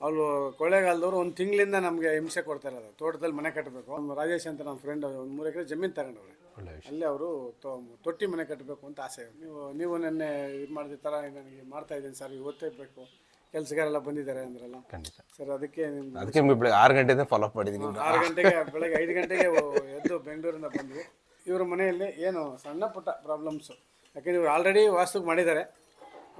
ಅವರು ಕೊಳ್ಳೇಗಾಲದವ್ರು ಒಂದು ತಿಂಗಳಿಂದ ನಮಗೆ ಹಿಂಸೆ ಕೊಡ್ತಾ ಇರೋದು. ತೋಟದಲ್ಲಿ ಮನೆ ಕಟ್ಟಬೇಕು ನಮ್ಮ ರಾಜೇಶ್ ಅಂತ ನಮ್ಮ ಫ್ರೆಂಡ್ ಒಂದು ಮೂರು ಎಕರೆ ಜಮೀನು ತಗೊಂಡವ್ರೆ. ಅಲ್ಲೇ ಅವರು ತೊಟ್ಟಿ ಮನೆ ಕಟ್ಟಬೇಕು ಅಂತ ಆಸೆ. ನೀವು ನೀವು ನೆನ್ನೆ ಇದು ಮಾಡಿದ ಥರ ನನಗೆ ಮಾಡ್ತಾ ಇದ್ದೀನಿ ಸರ್ ಇವತ್ತೇ ಬೇಕು ಕೆಲಸಗಾರೆಲ್ಲ ಬಂದಿದ್ದಾರೆ ಅಂದ್ರಲ್ಲ. ಖಂಡಿತ. ಸರ್ ಅದಕ್ಕೆ ನಿಮ್ಗೆ ಅದಕ್ಕೆ ಬೆಳಗ್ಗೆ ಆರು ಗಂಟೆಯಿಂದ ಫಾಲೋ ಅಪ್ ಮಾಡಿದ್ದೀನಿ ಆರು ಗಂಟೆಗೆ ಬೆಳಗ್ಗೆ ಐದು ಗಂಟೆಗೆ ಎದ್ದು ಬೆಂಗಳೂರಿಂದ ಬಂದ್ವಿ. ಇವ್ರ ಮನೆಯಲ್ಲಿ ಏನು ಸಣ್ಣ ಪುಟ್ಟ ಪ್ರಾಬ್ಲಮ್ಸು ಯಾಕೆಂದ್ರೆ ಇವ್ರು ಆಲ್ರೆಡಿ ವಾಸ್ತು ಮಾಡಿದ್ದಾರೆ.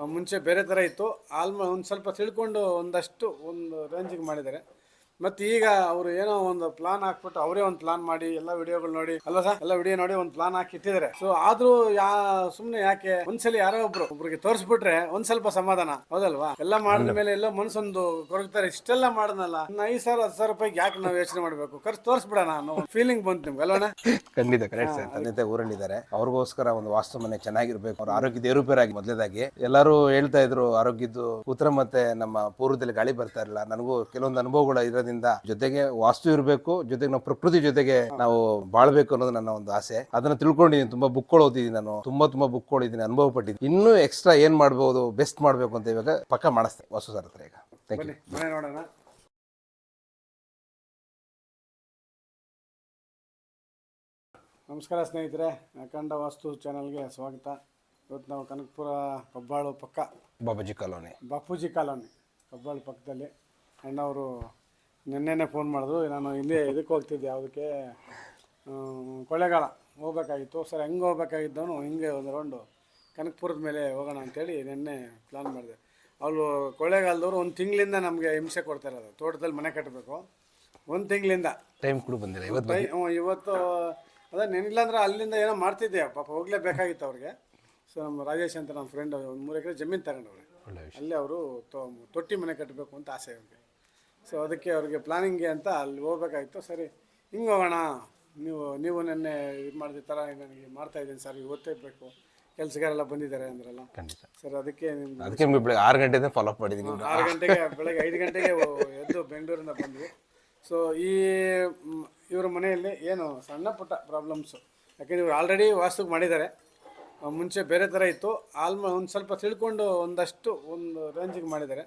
ಮುಂಚೆ ಬೇರೆ ಥರ ಇತ್ತು. ಆಲ್ಮ ಒಂದು ಸ್ವಲ್ಪ ತಿಳ್ಕೊಂಡು ಒಂದಷ್ಟು ಒಂದು ರೇಂಜಿಗೆ ಮಾಡಿದ್ದಾರೆ. ಮತ್ತು ಈಗ ಅವರು ಏನೋ ಒಂದು ಪ್ಲಾನ್ ಹಾಕ್ಬಿಟ್ಟು ಅವರೇ ಒಂದು ಪ್ಲಾನ್ ಮಾಡಿ ಎಲ್ಲ ವಿಡಿಯೋಗಳು ನೋಡಿ. ಅಲ್ಲ ಸರ್? ಎಲ್ಲ ವಿಡಿಯೋ ನೋಡಿ ಒಂದು ಪ್ಲಾನ್ ಹಾಕಿ ಇಟ್ಟಿದ್ದಾರೆ ಸೊ ಆದ್ರೂ ಯಾ ಸುಮ್ಮನೆ ಯಾಕೆ ಒಂದ್ಸಲಿ ಯಾರೋ ಒಬ್ರು ಒಬ್ರಿಗೆ ತೋರಿಸ್ಬಿಟ್ರೆ ಒಂದ್ ಸ್ವಲ್ಪ ಸಮಾಧಾನ. ಹೌದಲ್ವಾ? ಎಲ್ಲ ಮಾಡಿದ ಮೇಲೆ ಎಲ್ಲ ಮನ್ಸೊಂದು ಕೊರಗ್ತಾರೆ. ಇಷ್ಟೆಲ್ಲ ಮಾಡದ್ನಲ್ಲ ಐದು ಸಾವಿರ ಹತ್ತು ಸಾವಿರ ರೂಪಾಯಿಗೆ ಯಾಕೆ ನಾವು ಯೋಚನೆ ಮಾಡಬೇಕು? ಖರ್ಚು ತೋರಿಸ್ಬಿಡೋಣ ಅನ್ನೋ ಫೀಲಿಂಗ್ ಬಂತು ನಿಮ್ಗೆ ಅಲ್ವಣ ಖಂಡಿತ ಕರೆಕ್ಟ್ ಸರ್ ತಂದೆ ತಾಯಿ ಊರಲ್ಲಿದ್ದಾರೆ. ಅವ್ರಿಗೋಸ್ಕರ ಒಂದು ವಾಸ್ತು ಮನೆ ಚೆನ್ನಾಗಿರ್ಬೇಕು. ಅವ್ರ ಆರೋಗ್ಯದ ಏರುಪೇರಾಗಿ ಮೊದಲೇದಾಗಿ. ಎಲ್ಲರೂ ಹೇಳ್ತಾ ಇದ್ರು ಆರೋಗ್ಯದ್ದು ಉತ್ತರ ಮತ್ತೆ ನಮ್ಮ ಪೂರ್ವದಲ್ಲಿ ಗಾಳಿ ಬರ್ತಾ ಇರಲಿಲ್ಲ. ನನಗೂ ಕೆಲವೊಂದು ಅನುಭವಗಳು ಇರೋದ್ರಿಂದ ಜೊತೆಗೆ ವಾಸ್ತು ಇರಬೇಕು ಜೊತೆಗೆ ನಾವು ಪ್ರಕೃತಿ ಜೊತೆಗೆ ನಾವು ಬಾಳ್ಬೇಕು ಅನ್ನೋದು ನನ್ನ ಒಂದು ಆಸೆ. ಅದನ್ನ ತಿಳ್ಕೊಂಡಿದ್ದೀನಿ ತುಂಬಾ ಬುಕ್ಗಳು ಓದಿದ್ದೀನಿ ನಾನು ತುಂಬಾ ತುಂಬಾ ಬುಕ್ಗಳು ಓದಿದ್ದೀನಿ ಅನುಭವ ಪಟ್ಟಿದ್ದೀನಿ ಇನ್ನೂ ಎಕ್ಸ್ಟ್ರಾ ಏನ್ ಮಾಡ್ಬೋದು ಬೆಸ್ಟ್ ಮಾಡ್ಬೇಕು ಅಂತ ಇವಾಗ ಪಕ್ಕ ಮಾಡಿಸ್ತೇನೆ ವಾಸು ಸರ್ ಹತ್ರ ಈಗ ಥ್ಯಾಂಕ್ ಯು ನೋಡೋಣ. ನಮಸ್ಕಾರ ಸ್ನೇಹಿತರೆ ಅಖಂಡ ವಾಸ್ತು ಚಾನಲ್ಗೆ ಸ್ವಾಗತ. ಇವತ್ತು ನಾವು ಕನಕಪುರ ಕಬ್ಬಾಳು ಪಕ್ಕ. ಬಾಬಾಜಿ ಕಾಲೋನಿ. ಬಾಪೂಜಿ ಕಾಲೋನಿ ಕಬ್ಬಾಳು ಪಕ್ಕದಲ್ಲಿ. ಅಣ್ಣವರು ನಿನ್ನೆನೆ ಫೋನ್ ಮಾಡಿದ್ರು. ನಾನು ಇಲ್ಲೇ ಇದಕ್ಕೆ ಹೋಗ್ತಿದ್ದೆ ಯಾವುದಕ್ಕೆ? ಕೊಳ್ಳೇಗಾಲ ಹೋಗ್ಬೇಕಾಗಿತ್ತು. ಸರ್ ಹೆಂಗೆ ಹೋಗ್ಬೇಕಾಗಿದ್ದವನು ಹಿಂಗೆ ಒಂದು ರೌಂಡು ಕನಕಪುರದ ಮೇಲೆ ಹೋಗೋಣ ಅಂತೇಳಿ ನಿನ್ನೆ ಪ್ಲಾನ್ ಮಾಡಿದೆ. ಅವಳು ಕೊಳ್ಳೇಗಾಲದವ್ರು ಒಂದು ತಿಂಗಳಿಂದ ನಮಗೆ ಹಿಂಸೆ ಕೊಡ್ತಾ ಇರೋದು. ತೋಟದಲ್ಲಿ ಮನೆ ಕಟ್ಟಬೇಕು. ಒಂದು ತಿಂಗಳಿಂದ. ಟೈಮ್ ಕೂಡ ಬಂದಿಲ್ಲ. ಇವತ್ತು ಹ್ಞೂ, ಇವತ್ತು ಅದೇ ನೆನಿಲ್ಲ ಅಂದ್ರೆ ಅಲ್ಲಿಂದ ಏನೋ ಮಾಡ್ತಿದ್ದೆ. ಪಾಪ ಹೋಗ್ಲೇಬೇಕಾಗಿತ್ತು ಅವ್ರಿಗೆ. ಸೊ ನಮ್ಮ ರಾಜೇಶ್ ಅಂತ ನಮ್ಮ ಫ್ರೆಂಡ್ ಒಂದು ಮೂರು ಎಕರೆ ಜಮೀನು ತಗೊಂಡವ್ರೆ. ಅಲ್ಲಿ ಅವರು ತೊಟ್ಟಿ ಮನೆ ಕಟ್ಟಬೇಕು ಅಂತ ಆಸೆ ಅವ್ರಿಗೆ. ಸೊ ಅದಕ್ಕೆ ಅವ್ರಿಗೆ ಪ್ಲಾನಿಂಗ್ಗೆ ಅಂತ ಅಲ್ಲಿ ಹೋಗ್ಬೇಕಾಗಿತ್ತು ಸರಿ ಹಿಂಗೆ ಹೋಗೋಣ. ನೀವು ನೀವು ನೆನ್ನೆ ಇದು ಮಾಡಿದ ಥರ ನನಗೆ ಮಾಡ್ತಾ ಇದ್ದೀನಿ ಸರ್ ಇವತ್ತೇ ಬೇಕು. ಕೆಲಸಗಾರೆಲ್ಲ ಬಂದಿದ್ದಾರೆ ಅಂದ್ರಲ್ಲ. ಖಂಡಿತ. ಸರ್ ಅದಕ್ಕೆ ನಿಮ್ಮ ಅದಕ್ಕೆ ಬೆಳಗ್ಗೆ ಆರು ಗಂಟೆಯಿಂದ ಫಾಲೋ ಅಪ್ ಮಾಡಿದ್ದೀನಿ ಆರು ಗಂಟೆಗೆ ಬೆಳಗ್ಗೆ ಐದು ಗಂಟೆಗೆ ಎದ್ದು ಬೆಂಗಳೂರಿಂದ ಬಂದ್ವಿ. ಸೊ ಈ ಮ್, ಇವ್ರ ಮನೆಯಲ್ಲಿ ಏನು ಸಣ್ಣ ಪುಟ್ಟ ಪ್ರಾಬ್ಲಮ್ಸು ಯಾಕೆಂದರೆ ಇವ್ರು ಆಲ್ರೆಡಿ ವಾಸ್ತುಗೆ ಮಾಡಿದ್ದಾರೆ. ಆ, ಮುಂಚೆ ಬೇರೆ ಥರ ಇತ್ತು. ಆಲ್ಮ ಒಂದು ಸ್ವಲ್ಪ ತಿಳ್ಕೊಂಡು ಒಂದಷ್ಟು ಒಂದು ರೇಂಜಿಗೆ ಮಾಡಿದ್ದಾರೆ.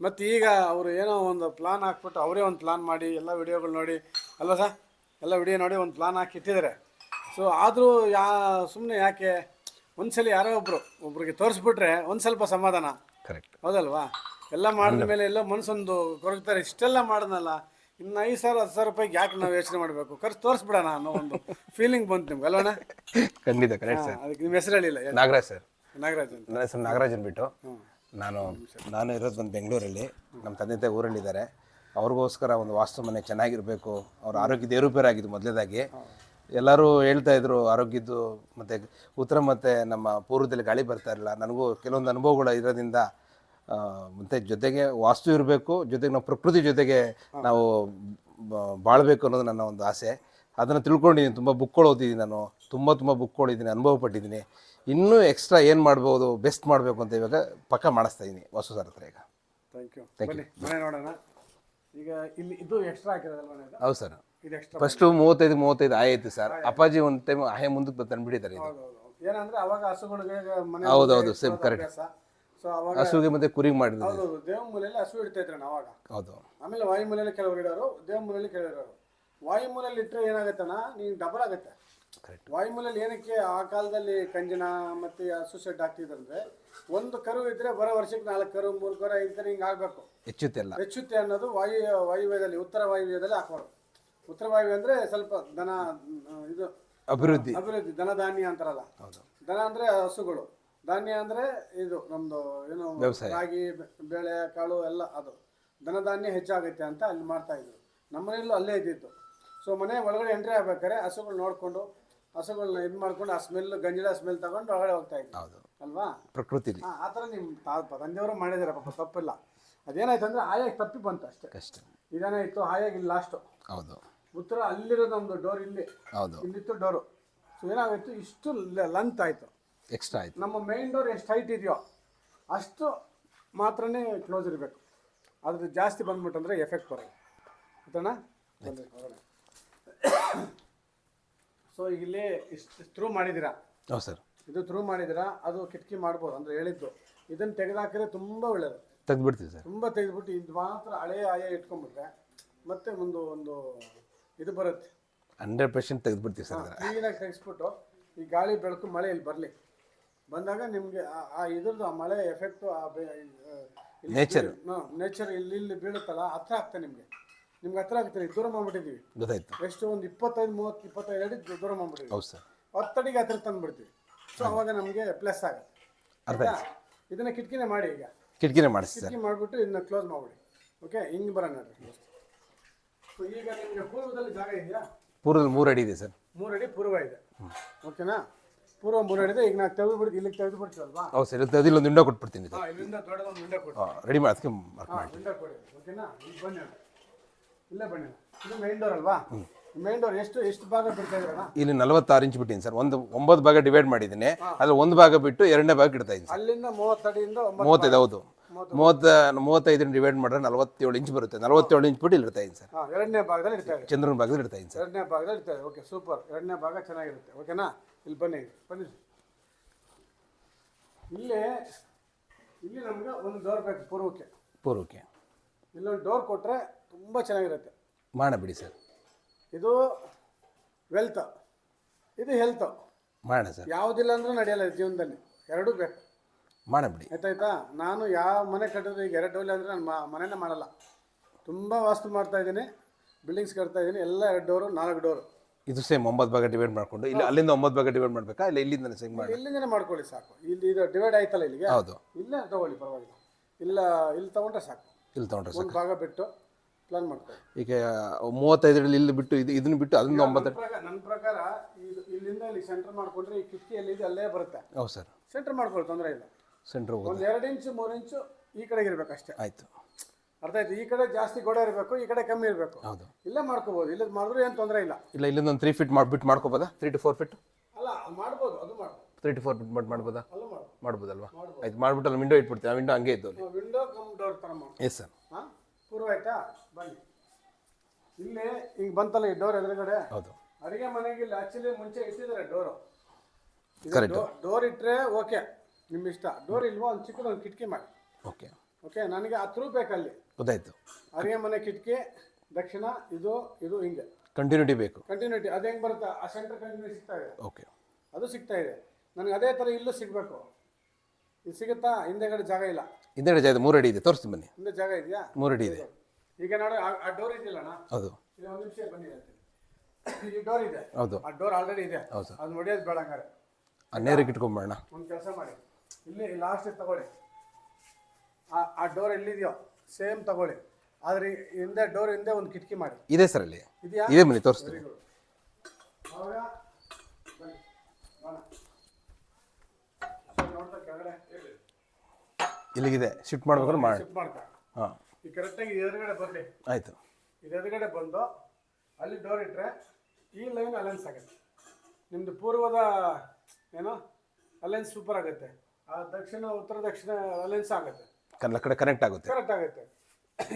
ಮತ್ತು ಈಗ ಅವರು ಏನೋ ಒಂದು ಪ್ಲಾನ್ ಹಾಕ್ಬಿಟ್ಟು ಅವರೇ ಒಂದು ಪ್ಲಾನ್ ಮಾಡಿ ಎಲ್ಲ ವಿಡಿಯೋಗಳು ನೋಡಿ ಅಲ್ಲ ಸರ್ ಎಲ್ಲ ವಿಡಿಯೋ ನೋಡಿ ಒಂದು ಪ್ಲಾನ್ ಹಾಕಿ ಇಟ್ಟಿದ್ದಾರೆ ಸೊ ಆದರೂ ಯಾ ಸುಮ್ಮನೆ ಯಾಕೆ ಒಂದ್ಸಲಿ ಯಾರೋ ಒಬ್ಬರು ಒಬ್ರಿಗೆ ತೋರಿಸ್ಬಿಟ್ರೆ ಒಂದು ಸ್ವಲ್ಪ ಸಮಾಧಾನ. ಕರೆಕ್ಟ್ ಹೌದಲ್ವಾ? ಎಲ್ಲ ಮಾಡಿದ ಮೇಲೆ ಎಲ್ಲೋ ಮನಸ್ಸೊಂದು ಕೊರಗ್ತಾರೆ. ಇಷ್ಟೆಲ್ಲ ಮಾಡಿದ್ನಲ್ಲ ಇನ್ನು ಐದು ಸಾವಿರ ಹತ್ತು ಸಾವಿರ ರೂಪಾಯಿಗೆ ಯಾಕೆ ನಾವು ಯೋಚನೆ ಮಾಡಬೇಕು? ಖರ್ಚು ತೋರಿಸ್ಬಿಡೋಣ ಅನ್ನೋ ಒಂದು ಫೀಲಿಂಗ್ ಬಂತು ನಿಮ್ಗೆ ಅಲ್ವಣ್ಣ? ಖಂಡಿತ ಕರೆಕ್ಟ್ ಸರ್ ಅದಕ್ಕೆ ನಿಮ್ಮ ಹೆಸರು ಹೇಳಿಲ್ಲ? ನಾಗರಾಜ್ ಸರ್ ನಾಗರಾಜ್ ಅಂತ. ನನ್ನ ಹೆಸರು ನಾಗರಾಜ್ ಅಂದ್ಬಿಟ್ಟು. ನಾನು ನಾನು ಇರೋದು ಬಂದು ಬೆಂಗಳೂರಲ್ಲಿ. ನಮ್ಮ ತಂದೆ ತಾಯಿ ಊರಲ್ಲಿದ್ದಾರೆ. ಅವ್ರಿಗೋಸ್ಕರ ಒಂದು ವಾಸ್ತು ಮನೆ ಚೆನ್ನಾಗಿರಬೇಕು. ಅವ್ರ ಆರೋಗ್ಯದ ಏರುಪೇರಾಗಿದ್ದು ಮೊದಲೇದಾಗಿ. ಎಲ್ಲರೂ ಹೇಳ್ತಾ ಇದ್ರು ಆರೋಗ್ಯದ್ದು ಮತ್ತು ಉತ್ತರ ಮತ್ತು ನಮ್ಮ ಪೂರ್ವದಲ್ಲಿ ಗಾಳಿ ಬರ್ತಾ ಇರಲಿಲ್ಲ. ನನಗೂ ಕೆಲವೊಂದು ಅನುಭವಗಳು ಇರೋದ್ರಿಂದ ಮತ್ತು ಜೊತೆಗೆ ವಾಸ್ತು ಇರಬೇಕು, ಜೊತೆಗೆ ನಾವು ಪ್ರಕೃತಿ ಜೊತೆಗೆ ನಾವು ಬಾಳಬೇಕು ಅನ್ನೋದು ನನ್ನ ಒಂದು ಆಸೆ. ಅದನ್ನು ತಿಳ್ಕೊಂಡಿದ್ದೀನಿ, ತುಂಬ ಬುಕ್ಗಳು ಓದಿದ್ದೀನಿ ನಾನು. ತುಂಬ ತುಂಬ ಬುಕ್ಗಳು ಓದಿದ್ದೀನಿ ಅನುಭವ ಪಟ್ಟಿದ್ದೀನಿ. ಇನ್ನೂ ಎಕ್ಸ್ಟ್ರಾ ಏನು ಮಾಡ್ಬೋದು ಬೆಸ್ಟ್ ಮಾಡಬೇಕು ಅಂತ ಇವಾಗ ಪಕ್ಕ ಮಾಡಿಸ್ತಾ ಇದ್ದೀನಿ ವಾಸು ಸರ್ ಹತ್ರ ಈಗ. ಥ್ಯಾಂಕ್ ಯು ಮನೆ ನೋಡೋಣ. ಈಗ ಇಲ್ಲಿ ಇದು ಎಕ್ಸ್ಟ್ರಾ ಹಾಕಿರೋದಲ್ಲ ಮನೆ ಹೌದು ಸರ್. ಇದು ಎಕ್ಸ್ಟ್ರಾ ಫಸ್ಟು ಮೂವತ್ತೈದು ಮೂವತ್ತೈದು ಆಯಿತು ಸರ್. ಅಪ್ಪಾಜಿ ಒಂದು ಟೈಮ್ ಆಯೆ ಮುಂದಕ್ಕೆ ಬರ್ತಾನೆ ಇದು. ಏನಂದ್ರೆ ಅವಾಗ ಹಸುಗಳಿಗೆ ಮನೆ ಹೌದು, ಮುಂದೆ ಹೌದು, same, ಇಟ್ಕೊಳ್ಳೋದು correct. ಸೊ ಅವಾಗ ಹಸುವಿಗೆ ಮತ್ತೆ ಕುರಿಗೆ ಮಾಡಿದ್ರು ಹೌದು ದೇವ ಮೂಲೆಯಲ್ಲಿ ಹಸು ಇಡ್ತಾ ಇದ್ರೆ ಅವಾಗ ಹೌದು. ಆಮೇಲೆ ವಾಯುಮೂಲೆಯಲ್ಲಿ ಕೆಲವರು ಇಡೋರು ದೇವಮೂಲೆಯಲ್ಲಿ ಕೆಲವರು ಇಡೋರು ವಾಯುಮೂಲೆಯಲ್ಲಿ ಇಟ್ಟರೆ ಏನಾಗುತ್ತಣ್ಣ? ನೀನು ಡಬಲ್ ಆಗುತ್ತೆ. ಕರೆಕ್ಟ್ ವಾಯುಮೂಲಲ್ಲಿ ಏನಕ್ಕೆ ಆ ಕಾಲದಲ್ಲಿ ಕಂಜನ ಮತ್ತು ಅಸೋಸಿಯೇಟ್ ಆಗ್ತಿದ್ರಂದ್ರೆ ಹಾಕ್ತಿದ್ರಂದ್ರೆ ಒಂದು ಕರು ಇದ್ರೆ ಬರೋ ವರ್ಷಕ್ಕೆ ನಾಲ್ಕು ಕರು ಮೂರು ಕರು ಐದು ಕರು ಹಿಂಗೆ ಆಗಬೇಕು. ಹೆಚ್ಚುತ್ತೆಲ್ಲ ಹೆಚ್ಚುತ್ತೆ ಅನ್ನೋದು ವಾಯು ವಾಯುವ್ಯದಲ್ಲಿ ಉತ್ತರ ವಾಯುವ್ಯದಲ್ಲಿ ಹಾಕೋರು ಉತ್ತರ ವಾಯುವ್ಯ ಅಂದರೆ ಸ್ವಲ್ಪ ದನ ಇದು ಅಭಿವೃದ್ಧಿ. ಅಭಿವೃದ್ಧಿ ದನ ಧಾನ್ಯ ಅಂತಾರಲ್ಲ. ದನ ಅಂದರೆ ಹಸುಗಳು. ಧಾನ್ಯ ಅಂದರೆ ಇದು ನಮ್ಮದು ಏನು. ರಾಗಿ ಬೇಳೆ ಕಾಳು ಎಲ್ಲ ಅದು. ದನ ಧಾನ್ಯ ಹೆಚ್ಚಾಗುತ್ತೆ ಅಂತ ಅಲ್ಲಿ ಮಾಡ್ತಾ ಇದ್ರು. ನಮ್ಮನೆಯಲ್ಲೂ ಅಲ್ಲೇ ಇದ್ದಿತ್ತು ಸೊ ಮನೆ ಒಳಗಡೆ ಎಂಟ್ರಿ ಆಗ್ಬೇಕಾದ್ರೆ ಹಸುಗಳು ನೋಡಿಕೊಂಡು ಹಸುಗಳನ್ನ ಇದು ಮಾಡ್ಕೊಂಡು ಆ ಸ್ಮೆಲ್ ಗಂಜಲ ಸ್ಮೆಲ್ ತಗೊಂಡು ಒಳಗಡೆ ಹೋಗ್ತಾ ಇದ್ವಿ. ಹೌದು. ಅಲ್ವಾ? ಪ್ರಕೃತಿಲಿ. ಆತರ ಆ ಥರ ನಿಮ್ಮ ತಂದೆಯವರು ಮಾಡಿದಾರೆ ಪಾಪ ತಪ್ಪಿಲ್ಲ. ಅದೇನಾಯ್ತು ಅಂದ್ರೆ ಹಾಯಾಗಿ ತಪ್ಪಿ ಬಂತು ಅಷ್ಟೇ. ಕಷ್ಟ. ಇದೇನಾಯ್ತು? ಇತ್ತು ಹಾಯಾಗಿ ಲಾಸ್ಟು ಹೌದು. ಉತ್ತರ ಅಲ್ಲಿರೋದು ನಮ್ಮದು ಡೋರ್ ಇಲ್ಲಿ. ಹೌದು. ಇಲ್ಲಿತ್ತು ಡೋರು. ಸೊ ಏನಾಗೋಯ್ತು? ಇಷ್ಟು ಲಂತ್ ಆಯಿತು. ಎಕ್ಸ್ಟ್ರಾ ಆಯ್ತು. ನಮ್ಮ ಮೇನ್ ಡೋರ್ ಎಷ್ಟು ಹೈಟ್ ಇದೆಯೋ ಅಷ್ಟು ಮಾತ್ರನೇ ಕ್ಲೋಸ್ ಇರಬೇಕು. ಅದ್ರ ಜಾಸ್ತಿ ಬಂದ್ಬಿಟ್ಟಂದ್ರೆ ಎಫೆಕ್ಟ್ ಬರೋದು ಆಯ್ತಣ್ಣ ಬನ್ನಿ ಸೊ ಇಲ್ಲಿ ಇಷ್ಟು ಥ್ರೂ ಮಾಡಿದ್ದೀರಾ? ಹೌದು ಸರ್. ಇದು ಥ್ರೂ ಮಾಡಿದ್ದೀರಾ? ಅದು ಕಿಟಕಿ ಮಾಡ್ಬೋದು ಅಂದರೆ ಹೇಳಿದ್ದು. ಇದನ್ನು ತೆಗೆದಾಕಿದ್ರೆ ತುಂಬ ಒಳ್ಳೆಯದು ತೆಗೆದ್ಬಿಡ್ತೀವಿ ಸರ್. ತುಂಬ ತೆಗೆದ್ಬಿಟ್ಟು ಇದು ಮಾತ್ರ ಹಳೆಯ ಆಯ ಇಟ್ಕೊಂಡ್ಬಿಟ್ರೆ ಮತ್ತೆ ಒಂದು ಒಂದು ಇದು ಬರುತ್ತೆ. ಹಂಡ್ರೆಡ್ ಪರ್ಸೆಂಟ್ ತೆಗೆದ್ಬಿಡ್ತೀವಿ ಸರ್ ಅದರ ಕ್ಲೀನಾಗಿ ತೆಗೆಸ್ಬಿಟ್ಟು ಈ ಗಾಳಿ ಬೆಳಕು ಮಳೆ ಇಲ್ಲಿ ಬರಲಿ. ಬಂದಾಗ ನಿಮಗೆ ಆ ಇದ್ರದ್ದು ಆ ಮಳೆ ಎಫೆಕ್ಟು ಆ ನೇಚರ್ ನೇಚರ್ ಇಲ್ಲಿ ಇಲ್ಲಿ ಬೀಳುತ್ತಲ್ಲ ಹತ್ರ ಆಗ್ತದೆ ನಿಮಗೆ. ನಿಮ್ಗೆ ಹತ್ರ ಆಗ್ತದೆ ದೂರ ಮಾಡ್ಬಿಟ್ಟಿದ್ದೀವಿ. ಗೊತ್ತಾಯ್ತು. ಎಷ್ಟು ಒಂದು ಇಪ್ಪತ್ತೈದು ಮೂವತ್ತು ಇಪ್ಪತ್ತೈದು ಅಡಿ ದೂರ ಮಾಡ್ಬಿಟ್ಟಿದ್ದೀವಿ. ಹೌದು ಸರ್. ಹತ್ತಡಿಗೆ ಹತ್ರ ತಂದ್ಬಿಡ್ತೀವಿ. ಸೊ ಅವಾಗ ನಮಗೆ ಪ್ಲಸ್ ಆಗುತ್ತೆ. ಅರ್ಥ ಆಯ್ತಾ? ಇದನ್ನ ಕಿಟಕಿನೇ ಮಾಡಿ ಈಗ. ಕಿಟಕಿನೇ ಮಾಡಿ ಸರ್. ಕಿಟಕಿ ಮಾಡಿಬಿಟ್ಟು ಇದನ್ನ ಕ್ಲೋಸ್ ಮಾಡ್ಬಿಡಿ. ಓಕೆ ಹಿಂಗೆ ಬರೋಣ ಸೊ ಈಗ ನಿಮಗೆ ಪೂರ್ವದಲ್ಲಿ ಜಾಗ ಇದೆಯಾ? ಪೂರ್ವದಲ್ಲಿ ಮೂರು ಅಡಿ ಇದೆ ಸರ್. ಮೂರು ಅಡಿ ಪೂರ್ವ ಇದೆ. ಓಕೆನಾ ಪೂರ್ವ ಮೂರು ಅಡಿ ಇದೆ ಈಗ ನಾವು ತೆಗೆದು ಬಿಡ್ತೀವಿ ಇಲ್ಲಿಗೆ ತೆಗೆದು ಬಿಡ್ತೀವಲ್ವಾ ಹೌದು ಸರ್ ಇಲ್ಲೊಂದು ವಿಂಡೋ ಕೊಟ್ಬಿಡ್ತೀನಿ ಸರ್. ಹಾಂ ಇಲ್ಲಿಂದ ದೊಡ್ಡದೊಂದು ವಿಂಡೋ ಕೊಡಿ. ರೆಡಿ ಮಾಡಿ ಅದಕ್ಕೆ ಮಾರ್ಕ್ ಮಾಡಿ ವಿಂಡೋ ಕೊಡಿ. ಓಕೆನಾ ಈಗ ಬನ್ನಿ ಅಣ್ಣ. ಇಲ್ಲೇ ಬನ್ನಿ. ಇದು ಮೇನ್ ಡೋರ್ ಅಲ್ವಾ? ಮೇನ್ ಡೋರ್ ಎಷ್ಟು ಎಷ್ಟು ಭಾಗ ಬಿಡ್ತಾ ಇದ್ರಣ್ಣ ಇಲ್ಲಿ ನಲವತ್ತಾರು ಇಂಚ್ ಬಿಟ್ಟಿನಿ ಸರ್. ಒಂದು ಒಂಬತ್ತು ಭಾಗ ಡಿವೈಡ್ ಮಾಡಿದ್ದೀನಿ. ಅಲ್ಲಿ ಒಂದು ಭಾಗ ಬಿಟ್ಟು ಎರಡನೇ ಭಾಗ ಇಡ್ತಾ ಇದ್ದೀನಿ ಅಲ್ಲಿಂದ ಮೂವತ್ತಡಿಯಿಂದ ಮೂವತ್ತೈದು ಹೌದು. ಮೂವತ್ತ ಮೂವತ್ತೈದರಿಂದ ಡಿವೈಡ್ ಮಾಡಿದ್ರೆ ನಲವತ್ತೇಳು ಇಂಚ್ ಬರುತ್ತೆ. ನಲವತ್ತೇಳು ಇಂಚ್ ಬಿಟ್ಟು ಇಲ್ಲಿ ಇಡ್ತಾ ಇದ್ದೀನಿ ಸರ್. ಎರಡನೇ ಭಾಗದಲ್ಲಿ ಇದೆ. ಚಂದ್ರನ ಭಾಗದಲ್ಲಿ ಇಡ್ತಾ ಇದ್ದೀನಿ ಸರ್. ಎರಡನೇ ಭಾಗದಲ್ಲಿ ಇದೆ. ಓಕೆ ಸೂಪರ್ ಎರಡನೇ ಭಾಗ ಚೆನ್ನಾಗಿರುತ್ತೆ. ಓಕೆನಾ? ಇಲ್ಲಿ ಬನ್ನಿ ಬನ್ನಿ. ಇಲ್ಲಿ ಇಲ್ಲಿ ನಮ್ಗೆ ಒಂದು ಡೋರ್ ಬೇಕು ಪೂರ್ವಕ್ಕೆ. ಪೂರ್ವಕ್ಕೆ. ಇಲ್ಲೊಂದು ಡೋರ್ ಕೊಟ್ಟರೆ ತುಂಬ ಚೆನ್ನಾಗಿರುತ್ತೆ. ಮಾಡೋಣ ಬಿಡಿ ಸರ್. ಇದು ವೆಲ್ತ್ ಇದು ಹೆಲ್ತ್. ಮಾಡೋಣ ಸರ್. ಯಾವುದಿಲ್ಲ ಅಂದ್ರೂ ನಡೆಯಲ್ಲ ಜೀವನದಲ್ಲಿ. ಎರಡೂ ಬೇಕು ಮಾಡೋಣ ಬಿಡಿ. ಆಯ್ತಾಯ್ತಾ? ನಾನು ಯಾವ ಮನೆ ಕಟ್ಟೋದು ಈಗ ಎರಡು ಡೋರ್ ಅಂದರೆ ನಾನು ಮನೆಯೇ ಮಾಡಲ್ಲ. ತುಂಬ ವಾಸ್ತು ಮಾಡ್ತಾ ಇದ್ದೀನಿ. ಬಿಲ್ಡಿಂಗ್ಸ್ ಕಟ್ತಾ ಇದ್ದೀನಿ. ಎಲ್ಲ ಎರಡು ಡೋರು ನಾಲ್ಕು ಡೋರು. ಇದು ಸೇಮ್ ಒಂಬತ್ತು ಭಾಗ ಡಿವೈಡ್ ಮಾಡಿಕೊಂಡು. ಇಲ್ಲಿ ಅಲ್ಲಿಂದ ಒಂಬತ್ತು ಭಾಗ ಡಿವೈಡ್ ಮಾಡಬೇಕಾ? ಇಲ್ಲ ಇಲ್ಲಿಂದ ಸೇಮ್ ಮಾಡಿ ಇಲ್ಲಿಂದನೇ ಮಾಡ್ಕೊಳ್ಳಿ ಸಾಕು. ಇಲ್ಲಿ ಇದು ಡಿವೈಡ್ ಆಯ್ತಲ್ಲ ಇಲ್ಲಿಗೆ? ಹೌದು. ಇಲ್ಲ ತಗೊಳ್ಳಿ ಪರವಾಗಿಲ್ಲ. ಇಲ್ಲ ಇಲ್ಲಿ ತಗೊಂಡ್ರೆ ಸಾಕು. ಇಲ್ಲಿ ತೊಗೊಂಡ್ರೆ ಸಾಕು. ಒಂದು ಭಾಗ ಬಿಟ್ಟು ಪ್ಲಾನ್ ಮಾಡ್ತಾರೆ. ಈಗ ಮೂವತ್ತೈದರಲ್ಲಿ ಇಲ್ಲಿ ಬಿಟ್ಟು ಇದು ಇದನ್ನ ಬಿಟ್ಟು ಅದನ್ನ ಒಂಬತ್ತು ನನ್ನ ಪ್ರಕಾರ ನನ್ನ ಪ್ರಕಾರ ಇದು ಇಲ್ಲಿಂದ ಇಲ್ಲಿ ಸೆಂಟರ್ ಮಾಡ್ಕೊಂಡ್ರೆ ಈ ಕಿಟಕಿ ಎಲ್ಲಿದೆ ಅಲ್ಲೇ ಬರುತ್ತೆ. ಹೌದು ಸರ್. ಸೆಂಟರ್ ಮಾಡ್ಕೊಳ್ಳಿ ತೊಂದರೆ ಇಲ್ಲ. ಸೆಂಟ್ರ್ ಹೋಗೋದು. ಒಂದು ಎರಡು ಇಂಚು ಮೂರು ಇಂಚು ಈ ಕಡೆಗೆ ಇರಬೇಕು ಅಷ್ಟೇ. ಆಯಿತು. ಅರ್ಥ ಆಯ್ತು? ಈ ಕಡೆ ಜಾಸ್ತಿ ಗೋಡೆ ಇರಬೇಕು ಈ ಕಡೆ ಕಮ್ಮಿ ಇರಬೇಕು. ಹೌದು. ಇಲ್ಲೇ ಮಾಡ್ಕೋಬೋದು ಇಲ್ಲದ ಮಾಡಿದ್ರು ಏನು ತೊಂದರೆ ಇಲ್ಲ. ಇಲ್ಲ ಇಲ್ಲಿಂದ ಒಂದು ತ್ರೀ ಫೀಟ್ ಮಾಡಿಬಿಟ್ಟು ಮಾಡ್ಕೋಬೋದಾ? ತ್ರೀ ಟು ಫೋರ್ ಫೀಟ್ ಅಲ್ಲ ಅದು ಮಾಡ್ಬೋದು ಅದು ಮಾಡ್ಬೋದು. ತ್ರೀ ಟು ಫೋರ್ ಫೀಟ್ ಮಾಡಿ ಮಾಡ್ಬೋದಾ? ಅಲ್ಲೂ ಮಾಡ್ಬೋದು. ಮಾಡ್ಬೋದಲ್ವಾ? ಆಯ್ತು ಮಾಡ್ಬಿಟ್ಟು ಅಲ್ಲಿ ವಿಂಡೋ ಇಟ್ಬಿಡ್ತೀವಿ ಆ ವಿಂಡೋ ಹಂಗೆ ಇದ್ದು ಅಲ್ಲಿ. ವಿಂಡೋ ಕಮ್ ಡೋರ್ ಥರ ಮಾಡಿ ಎಸ್ ಸರ್ ಹಾಂ? ಪೂರ್ವ ಆಯ್ತಾ? ಇಲ್ಲಿ ಈಗ ಬಂತಲ್ಲ ಈ ಡೋರ್ ಎದುರುಗಡೆ? ಹೌದು. ಅಡಿಗೆ ಮನೆಗೆ ಇಲ್ಲಿ ಆಕ್ಚುಲಿ ಮುಂಚೆ ಇಟ್ಟಿದ್ದಾರೆ ಡೋರು. ಡೋರ್ ಇಟ್ಟರೆ ಓಕೆ ನಿಮ್ಮ ಇಷ್ಟ. ಡೋರ್ ಇಲ್ವೋ ಒಂದು ಚಿಕ್ಕದೊಂದು ಕಿಟಕಿ ಮಾಡಿ. ಓಕೆ ಓಕೆ ನನಗೆ ಹತ್ತು ಬೇಕಲ್ಲಿ ಗೊತ್ತಾಯ್ತು. ಅಡಿಗೆ ಮನೆ ಕಿಟಕಿ ದಕ್ಷಿಣ ಇದು ಇದು ಹಿಂಗೆ. ಕಂಟಿನ್ಯೂಟಿ ಬೇಕು. ಕಂಟಿನ್ಯೂಟಿ ಅದು ಹೆಂಗೆ ಬರುತ್ತೆ? ಆ ಸೆಂಟರ್ ಕಂಟಿನ್ಯೂ ಸಿಗ್ತಾ ಇದೆ. ಓಕೆ ಅದು ಸಿಗ್ತಾ ಇದೆ. ನನಗೆ ಅದೇ ಥರ ಇಲ್ಲೂ ಸಿಗಬೇಕು. ಇದು ಸಿಗುತ್ತಾ? ಹಿಂದೆಗಡೆ ಜಾಗ ಇಲ್ಲ. ಹಿಂದೆಗಡೆ ಜಾಗ ಮೂರು ಅಡಿ ಇದೆ. ತೋರಿಸ್ತೀನಿ ಬನ್ನಿ. ಹಿಂದೆ ಜಾಗ ಇದೆಯಾ? ಮೂರಡಿ ಅಡಿ ಇದೆ ಈಗ ನೋಡಿ ಆ- ಡೋರ್ ಇದೆಯಲ್ಲಣ್ಣ ಹೌದು. ಇಲ್ಲಿ ಒಂದು ನಿಮಿಷ ಬನ್ನಿ ಹೇಳ್ತೀನಿ. ಈ ಡೋರ್ ಇದೆ. ಹೌದು. ಆ ಡೋರ್ ಆಲ್ರೆಡಿ ಇದೆ. ಹೌದು ಅದು ಹೊಡೆಯೋದು ಬೇಡ ಹಂಗಾರೆ. ಆ ನೇರಕ್ಕೆ ಇಟ್ಕೊಂಬೇಡ ಒಂದು ಕೆಲಸ ಮಾಡಿ. ಇಲ್ಲಿ ಲಾಸ್ಟ್ ತಗೊಳ್ಳಿ. ಆ ಆ ಡೋರ್ ಎಲ್ಲಿದೆಯೋ ಸೇಮ್ ತಗೊಳ್ಳಿ. ಆದ್ರೆ ಹಿಂದೆ ಡೋರ್ ಹಿಂದೆ ಒಂದು ಕಿಟಕಿ ಮಾಡಿ. ಇದೆ ಸರ್ ಅಲ್ಲಿ. ಇದೆಯಾ? ಇದೆ ಬನ್ನಿ ತೋರಿಸ್ತೀನಿ. ಬನ್ನಿ ಮಾಡೋಣ. ಸ್ವಲ್ಪ ನೋಡ್ತಾ ಕೆಳಗಡೆ. ಇಲ್ಲಿಗಿದೆ. ಶಿಫ್ಟ್ ಮಾಡ್ಬೇಕಾದ್ರೆ ಮಾಡಿ. ಶಿಫ್ಟ್ ಮಾಡ್ತಾ. ಹಾಂ. ಈ ಕರೆಕ್ಟಾಗಿ ಎದುರುಗಡೆ ಬರಲಿ. ಆಯಿತು. ಇದು ಎದುರುಗಡೆ ಬಂದು ಅಲ್ಲಿ ಡೋರ್ ಇಟ್ಟರೆ ಈ ಲೈನ್ ಅಲೈನ್ಸ್ ಆಗುತ್ತೆ. ನಿಮ್ಮದು ಪೂರ್ವದ ಏನು ಅಲೈನ್ಸ್ ಸೂಪರ್ ಆಗುತ್ತೆ. ಆ ದಕ್ಷಿಣ ಉತ್ತರ ದಕ್ಷಿಣ ಅಲೈನ್ಸ್ ಆಗುತ್ತೆ. ಕನ್ನಡ ಕಡೆ ಕನೆಕ್ಟ್ ಆಗುತ್ತೆ. ಕರೆಕ್ಟ್ ಆಗುತ್ತೆ.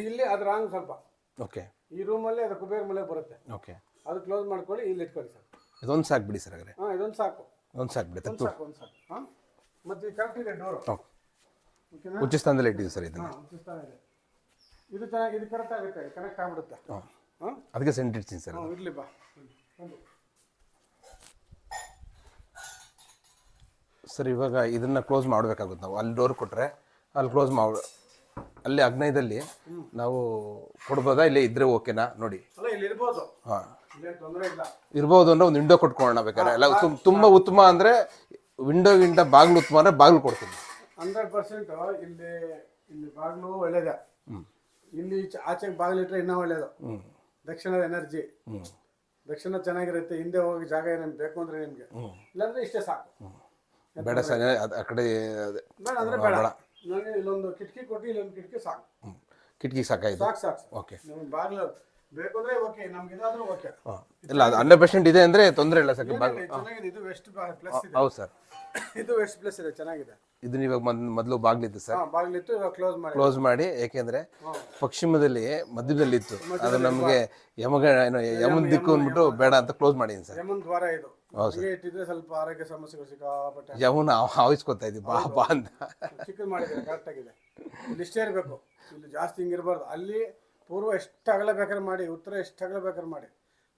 ಇಲ್ಲಿ ಅದು ರಾಂಗ್ ಸ್ವಲ್ಪ. ಓಕೆ ಈ ರೂಮಲ್ಲಿ ಅದು ಕುಬೇರ್ ಮೇಲೆ ಬರುತ್ತೆ. ಓಕೆ ಅದು ಕ್ಲೋಸ್ ಮಾಡ್ಕೊಳ್ಳಿ ಇಲ್ಲಿ ಇಟ್ಕೊಳ್ಳಿ ಸರ್. ಇದೊಂದು ಸಾಕು ಬಿಡಿ ಸರ್ ಹಾಗಾದ್ರೆ. ಹಾಂ ಇದೊಂದು ಸಾಕು. ಒಂದು ಸಾಕು ಬಿಡಿ ಒಂದು ತಪ್ಪು. ಸಾಕು ಒಂದು ಸಾಕು. ಹಾಂ? ಮತ್ತು ಕರೆಕ್ಟ್ ಇದೆ ಡೋರು ಓಕೆ ಓಕೆನಾ ಉಚ್ಚ ಸ್ಥಾನದಲ್ಲಿ ಇಟ್ಟಿದ್ದೀವಿ ಸರ್ ಇದನ್ನು. ಹಾಂ ಉಚಿಸ್ತಾನ ಇದೆ. ಇದು ಚೆನ್ನಾಗಿ ಇದು ಕರೆಕ್ಟ್ ಆಗುತ್ತೆ ಕನೆಕ್ಟ್ ಆಗ್ಬಿಡುತ್ತೆ. ಹಾಂ. ಹಾಂ? ಅದಕ್ಕೆ ಸೆಂಟ್ ಇಡ್ತೀನಿ ಸರ್ ಹಾಂ ಇರಲಿ ಬಾ. ಸರ್ ಇವಾಗ ಇದನ್ನ ಕ್ಲೋಸ್ ಮಾಡಬೇಕಾಗುತ್ತೆ ನಾವು. ಅಲ್ಲಿ ಡೋರ್ ಕೊಟ್ಟರೆ ಅಲ್ಲಿ ಕ್ಲೋಸ್ ಮಾಡಿ ಅಲ್ಲಿ ಅಗ್ನಯದಲ್ಲಿ ನಾವು ಕೊಡ್ಬೋದಾ? ಇಲ್ಲೇ ಇದ್ರೆ ಓಕೆನಾ ನೋಡಿ. ಅಲ್ಲ ಇಲ್ಲಿ ಇರ್ಬೋದು. ಹಾಂ. ತೊಂದರೆ ಇಲ್ಲ. ಇರ್ಬೋದು ಅಂದ್ರೆ ಒಂದು ವಿಂಡೋ ಕೊಟ್ಕೊಳ್ಳೋಣ ಬೇಕಾದ್ರೆ. ಎಲ್ಲ ತುಂಬ ಉತ್ತಮ ಅಂದ್ರೆ ವಿಂಡೋ ಗಿಂತ ಬಾಗಿಲು ಉತ್ತಮ ಅಂದ್ರೆ ಬಾಗಿಲು ಕೊಡ್ತೀನಿ. ಹಂಡ್ರೆಡ್ ಪರ್ಸೆಂಟ್ ಇಲ್ಲಿ ಇಲ್ಲಿ ಬಾಗಿಲು ಒಳ್ಳೇದೆ. ಇಲ್ಲಿ ಈಚೆ- ಆಚೆಗೆ ಬಾಗಿಲು ಇನ್ನೂ ಒಳ್ಳೇದು. ಹ್ಮ್. ದಕ್ಷಿಣದ ಎನರ್ಜಿ. ಹ್ಮ್. ದಕ್ಷಿಣ ಚೆನ್ನಾಗಿರುತ್ತೆ ಹಿಂದೆ ಹೋಗಿ ಜಾಗ ಏನೇನು ಬೇಕು ಅಂದ್ರೆ ನಿಮಗೆ. ಇಲ್ಲಾಂದ್ರೆ ಇಷ್ಟೇ ಸಾಕು. ಬೇಡ ಸರ್ ಅದ್- ಆ ಕಡೆ ಅದೇ. ಬೇಡ ಅಂದ್ರೆ ಬೇಡ. ನನಗೆ ಇಲ್ಲೊಂದು ಕಿಟಕಿ ಕೊಟ್ಟು ಇಲ್ಲೊಂದು ಕಿಟಕಿ ಸಾಕು. ಹ್ಮ್. ಕಿಟಕಿ ಸಾಕಾಯ್ತು ಸಾಕು ಸಾಕು ಸಾಕು. ಓಕೆ. ನಿಮ್ಗೆ ಬಾಗಿಲು ಬೇಕು ಅಂದ್ರೆ ಓಕೆ ನಮ್ಗೆ ಇದಾದ್ರೂ ಓಕೆ. ಇಲ್ಲ ಅದು ಹಂಡ್ರೆಡ್ ಪರ್ಸೆಂಟ್ ಇದೆ ಅಂದ್ರೆ ತೊಂದರೆ ಇಲ್ಲ ಸರ್ ಬಾಗಿಲು ಚೆನ್ನಾಗಿದೆ. ಇದು ವೆಸ್ಟ್ ಪ್ಲಸ್ ಇದೆ. ಹೌದು ಸರ್. ಇದು ವೆಸ್ಟ್ ಪ್ಲಸ್ ಇದೆ ಚೆನ್ನಾಗಿದೆ. ಇದನ್ನ ಇವಾಗ ಮೊದ್- ಮೊದಲು ಬಾಗ್ಲಿತ್ತು ಸರ್. ಬಾಗಿಲಿತ್ತು ಇವಾಗ ಕ್ಲೋಸ್ ಮಾಡಿ. ಕ್ಲೋಸ್ ಮಾಡಿ ಯಾಕೆಂದ್ರೆ ಪಶ್ಚಿಮದಲ್ಲಿ ಮಧ್ಯದಲ್ಲಿ ಇತ್ತು ಅದು ನಮಗೆ ಯಮಗ ಏನೋ ಯಮನ್ ದಿಕ್ಕು ಅಂದ್ಬಿಟ್ಟು ಬೇಡ ಅಂತ ಕ್ಲೋಸ್ ಮಾಡಿದ್ದೀನಿ ಸರ್. ಯಮನ್ ದ್ವಾರ ಇದು. ಇಟ್ಟಿದ್ರೆ ಸ್ವಲ್ಪ ಆರೋಗ್ಯ ಸಮಸ್ಯೆಗಳು ಸಿಕ್ಕಾಪಟ್ಟೆ. ಯಮನ ಆವಿಸ್ಕೊತಾ ಇದ್ವಿ ಬಾ ಬಾ ಅಂತ. ಚಿಕ್ಕದು ಮಾಡಿದ್ದಾರೆ ಕರೆಕ್ಟ್ ಆಗಿದೆ. ಇಲ್ಲಿ ಇಷ್ಟೇ ಇರಬೇಕು. ಇಲ್ಲಿ ಜಾಸ್ತಿ ಹಿಂಗಿರಬಾರ್ದು ಅಲ್ಲಿ ಪೂರ್ವ ಎಷ್ಟು ಅಗಲ ಬೇಕಾದ್ರೆ ಮಾಡಿ ಉತ್ತರ ಎಷ್ಟು ಅಗಲ ಬೇಕಾದ್ರೆ ಮಾಡಿ.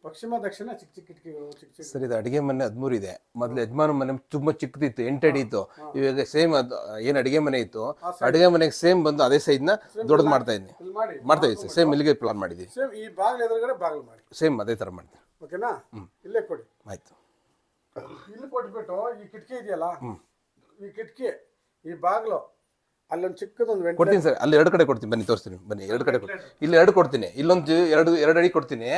ಪಶ್ಚಿಮ ದಕ್ಷಿಣ ಚಿಕ್ಕ ಚಿಕ್ಕ ಕಿಟಕಿಗಳು ಚಿಕ್ಕ ಚಿಕ್ಕ ಸರ್ ಇದು ಅಡುಗೆ ಮನೆ ಹದಿಮೂರು ಇದೆ. ಮೊದಲು ಯಜಮಾನ ಮನೆ ತುಂಬಾ ಚಿಕ್ಕದಿತ್ತು ಎಂಟು ಅಡಿ ಇತ್ತು. ಇವಾಗ ಸೇಮ್ ಅದು ಏನು ಅಡಿಗೆ ಮನೆ ಇತ್ತು ಅಡಿಗೆ ಮನೆಗೆ ಸೇಮ್ ಬಂದು ಅದೇ ಸೈಜ್ನ ದೊಡ್ಡದು ಮಾಡ್ತಾ ಇದ್ದೀನಿ ಇಲ್ಲಿ ಮಾಡಿ. ಮಾಡ್ತಾ ಇದ್ದೀನಿ ಸರ್ ಸೇಮ್ ಇಲ್ಲಿಗೆ ಪ್ಲಾನ್ ಮಾಡಿದ್ದೀವಿ ಸೇಮ್ ಈ ಬಾಗಿಲು ಎದುರುಗಡೆ ಬಾಗಿಲು ಮಾಡಿ. ಸೇಮ್ ಅದೇ ಥರ ಮಾಡ್ತೀನಿ ಓಕೆನಾ ಇಲ್ಲೇ ಕೊಡಿ. ಆಯ್ತು. ಇಲ್ಲಿ ಕೊಟ್ಬಿಟ್ಟು ಈ ಕಿಟಕಿ ಇದೆಯಲ್ಲ ಈ ಕಿಟಕಿ ಈ ಬಾಗಿಲು ಅಲ್ಲೊಂದು ಚಿಕ್ಕದೊಂದು ವೆಂಟ್ ಕೊಡ್ತೀನಿ ಸರ್ ಅಲ್ಲಿ ಎರಡು ಕಡೆ ಕೊಡ್ತೀನಿ. ಬನ್ನಿ ತೋರಿಸ್ತೀನಿ. ಬನ್ನಿ ಎರಡು ಕಡೆ ಕೊಡ್ತೀನಿ. ಇಲ್ಲಿ ಎರಡು ಕೊಡ್ತೀನಿ. ಇಲ್ಲೊಂದು ಎರಡು ಎರಡು ಅಡಿ ಕೊಡ್ತೀನಿ.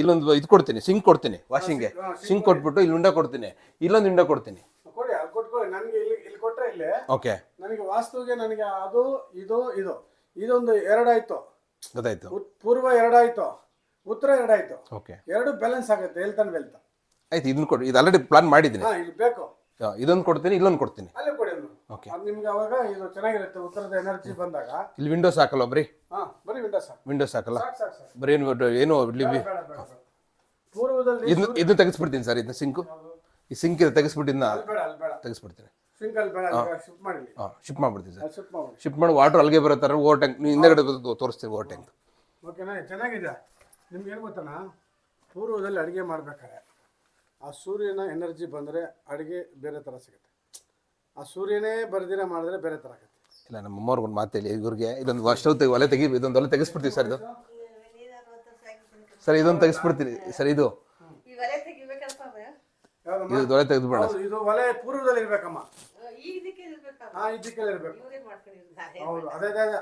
ಇಲ್ಲೊಂದು ಇದು ಕೊಡ್ತೀನಿ ಸಿಂಕ್ ಕೊಡ್ತೀನಿ ವಾಷಿಂಗ್ಗೆ ಸಿಂಕ್ ಕೊಟ್ಬಿಟ್ಟು ಇಲ್ಲಿ ಉಂಡ ಕೊಡ್ತೀನಿ. ಇಲ್ಲೊಂದು ಉಂಡ ಕೊಡ್ತೀನಿ. ಕೊಡಿ ಅಲ್ಲಿ ಕೊಟ್ಕೊಳ್ಳಿ. ನನಗೆ ಇಲ್ಲಿ ಇಲ್ಲಿ ಕೊಟ್ಟರೆ ಇಲ್ಲಿ. ಓಕೆ. ನನಗೆ ವಾಸ್ತುವಿಗೆ ನನಗೆ ಅದು ಇದು ಇದು. ಇದೊಂದು ಎರಡಾಯ್ತು. ಗೊತ್ತಾಯ್ತು. ಉತ್- ಪೂರ್ವ ಎರಡಾಯ್ತು. ಉತ್ತರ ಎರಡಾಯ್ತು. ಓಕೆ. ಎರಡು ಬ್ಯಾಲೆನ್ಸ್ ಆಗುತ್ತೆ ಎಲ್ತಾನ ವೆಲ್ತ ಆಯ್ತು ಇದನ್ನ ಕೊಡಿ. ಇದು ಆಲ್ರೆಡಿ ಪ್ಲಾನ್ ಮಾಡಿದ್ದೀನಿ. ಹಾ ಇಲ್ಲಿ ಬೇಕು. ಇದೊಂದು ಕೊಡ್ತೀನಿ ಇಲ್ಲೊಂದು ಕೊಡ್ತೀನಿ. ಅಲ್ಲೇ ಕೊಡಿ ಒಂದು. Okay. ಅದು ನಿಮ್ಗೆ ಅವಾಗ ಇದು ಚೆನ್ನಾಗಿರುತ್ತೆ ಉತ್ತರದ ಎನರ್ಜಿ ಬಂದಾಗ. ಇಲ್ಲಿ ವಿಂಡೋಸ್ ಹಾಕಲ್ಲ ಬರೀ ಹಾಂ ಬರೀ ವಿಂಡೋಸ್ ಸಾಕು. ವಿಂಡೋಸ್ ಹಾಕಲ್ಲ ಸಾಕು ಸಾಕು ಸಾಕು. ಬರೀ ಏನು ಏನು ಇಲ್ಲಿ ಬೇಡ ಬೇಡ ಬೇಡ ಪೂರ್ವದಲ್ಲಿ ಇದನ್ನ ಇದನ್ನ ತೆಗೆಸ್ಬಿಡ್ತೀನಿ ಸರ್ ಇದನ್ನ ಸಿಂಕು ಈ ಸಿಂಕ್ ಇದೆ ತೆಗೆಸ್ಬಿಟ್ಟಿದ್ನ? ಅಲ್ಲಿ ಬೇಡ ಅಲ್ಲಿ ಬೇಡ. ತೆಗೆಸ್ಬಿಡ್ತೀನಿ. ಸಿಂಗಲ್ ಬೇಡ ಶಿಫ್ಟ್ ಮಾಡಿ ಹಾಂ ಶಿಫ್ಟ್ ಮಾಡ್ಬಿಡ್ತೀನಿ ಸರ್. ಶಿಫ್ಟ್ ಮಾಡಿ. ಶಿಫ್ಟ್ ಮಾಡಿ ವಾಟರ್ ಅಲ್ಲಿಗೆ ಬರೋ ಥರ ಓವರ್ ಟ್ಯಾಂಕ್ ನೀವು ಹಿಂದೆಗಡೆ ತೋರಿಸ್ತೀವಿ ಓವರ್ ಟ್ಯಾಂಕ್ ಓಕೆನಾ ಚೆನ್ನಾಗಿದೆ. ನಿಮ್ಗೆ ಏನು ಗೊತ್ತಣ್ಣ? ಪೂರ್ವದಲ್ಲಿ ಅಡುಗೆ ಮಾಡ್ಬೇಕಾದ್ರೆ ಆ ಸೂರ್ಯನ ಎನರ್ಜಿ ಬಂದರೆ ಅಡುಗೆ ಬೇರೆ ಥರ ಸಿಗುತ್ತೆ. ಆ ಸೂರ್ಯನೇ ಬರ್ದಿರ ಮಾಡಿದ್ರೆ ಬೇರೆ ಥರ ಆಗುತ್ತೆ. ಇಲ್ಲ ನಮ್ಮ ಅಮ್ಮವ್ರಿಗೆ ಒಂದು ಮಾತು ಹೇಳಿ ಇವ್ರಿಗೆ ಇದೊಂದು ವರ್ಷ ತೆಗಿ ಒಲೆ ತೆಗಿ ಇದೊಂದು ಒಲೆ ತೆಗಿಸ್ಬಿಡ್ತೀವಿ ಸರ್ ಇದು. ಸರ್ ಇದೊಂದು ತೆಗಿಸ್ಬಿಡ್ತೀನಿ. ಸರ್ ಇದು. ತೆಗಿಬೇಕಲ್ಪ ಅವ. ಯಾವ್ದಮ್ಮ ಇದು ಒಲೆ ತೆಗೆದುಬೇಡ ಹೌದು, ಇದು ಒಲೆ ಪೂರ್ವದಲ್ಲಿ ಇರ್ಬೇಕಮ್ಮ. ಈ ಇದಕ್ಕೆ ಇರ್ಬೇಕಪ್ಪ ಹಾ ಇದಕ್ಕೆಲ್ಲ ಇರ್ಬೇಕು. ಇವರೇ ಮಾಡ್ಕೊಂಡಿರ್ತಾರೆ ಹೌದು ಅದೇ ಅದೇ ಅದೇ.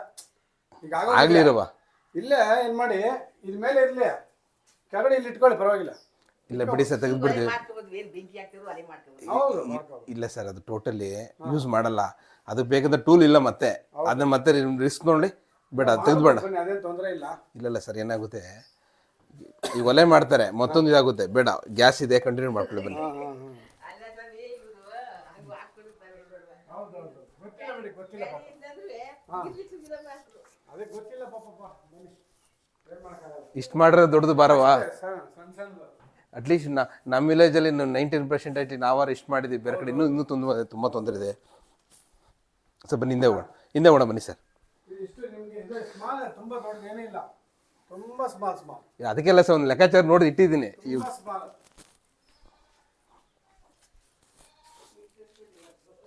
ಈಗ ಆಗಲಿ ಆಗ್ಲಿ ಇರವ ಇಲ್ಲೇ ಏನು ಮಾಡಿ ಇದ್ ಮೇಲೆ ಇರಲಿ. ಕೆಳಗಡೆ ಇಲ್ಲಿ ಇಟ್ಕೊಳ್ಳಿ ಪರವಾಗಿಲ್ಲ. ಇಲ್ಲ ಬಿಡಿ ಸರ್ ತೆಗೆದ್ಬಿಡ್ತೀವಿ ಇಲ್ಲ ಸರ್ ಅದು ಟೋಟಲಿ ಯೂಸ್ ಮಾಡಲ್ಲ. ಅದು ಬೇಕಾದ ಟೂಲ್ ಇಲ್ಲ ಮತ್ತೆ. ಅದನ್ನ ಮತ್ತೆ ರಿಸ್ಕ್ ನೋಡಿ. ಬೇಡ ತೆಗೆದುಬೇಡ ಇಲ್ಲ. ಇಲ್ಲ ಸರ್ ಏನಾಗುತ್ತೆ? ಈ ಒಲೆ ಮಾಡ್ತಾರೆ ಮತ್ತೊಂದು ಇದಾಗುತ್ತೆ. ಬೇಡ ಗ್ಯಾಸ್ ಇದೆ ಕಂಟಿನ್ಯೂ ಮಾಡ್ಕೊಳ್ಳಿ ಬನ್ನಿ. ಇಷ್ಟು ಮಾಡ್ರೆ ದೊಡ್ಡದು ಬಾರವಾ ಅಟ್ಲೀಸ್ಟ್ ನಾ ನಮ್ಮ ವಿಲೇಜಲ್ಲಿ ನೈಂಟೀನ್ ಪರ್ಸೆಂಟ್ ಆಯ್ತು ನಾವಾರು ಇಷ್ಟು ಮಾಡಿದ್ದೀವಿ ಬೇರೆ ಕಡೆ ಇನ್ನೂ ಇನ್ನೂ ತುಂಬ ತುಂಬ ತೊಂದರೆ ಇದೆ. ಸರ್ ಬನ್ನಿ ಹಿಂದೆ ಹೋಗೋಣ. ಹಿಂದೆ ಹೋಗೋಣ ಬನ್ನಿ ಸರ್. ಇಷ್ಟು ನಿಮಗೆ ಇದು ಸ್ಮಾಲ್ ತುಂಬ ದೊಡ್ಡದು ಏನೂ ಇಲ್ಲ. ತುಂಬ ಸ್ಮಾಲ್ ಸ್ಮಾಲ್ ಅದಕ್ಕೆಲ್ಲ ಸರ್ ಒಂದು ಲೆಕ್ಕಾಚಾರ ನೋಡಿ ಇಟ್ಟಿದ್ದೀನಿ. ಇವ್ ತುಂಬ ಸ್ಮಾಲ್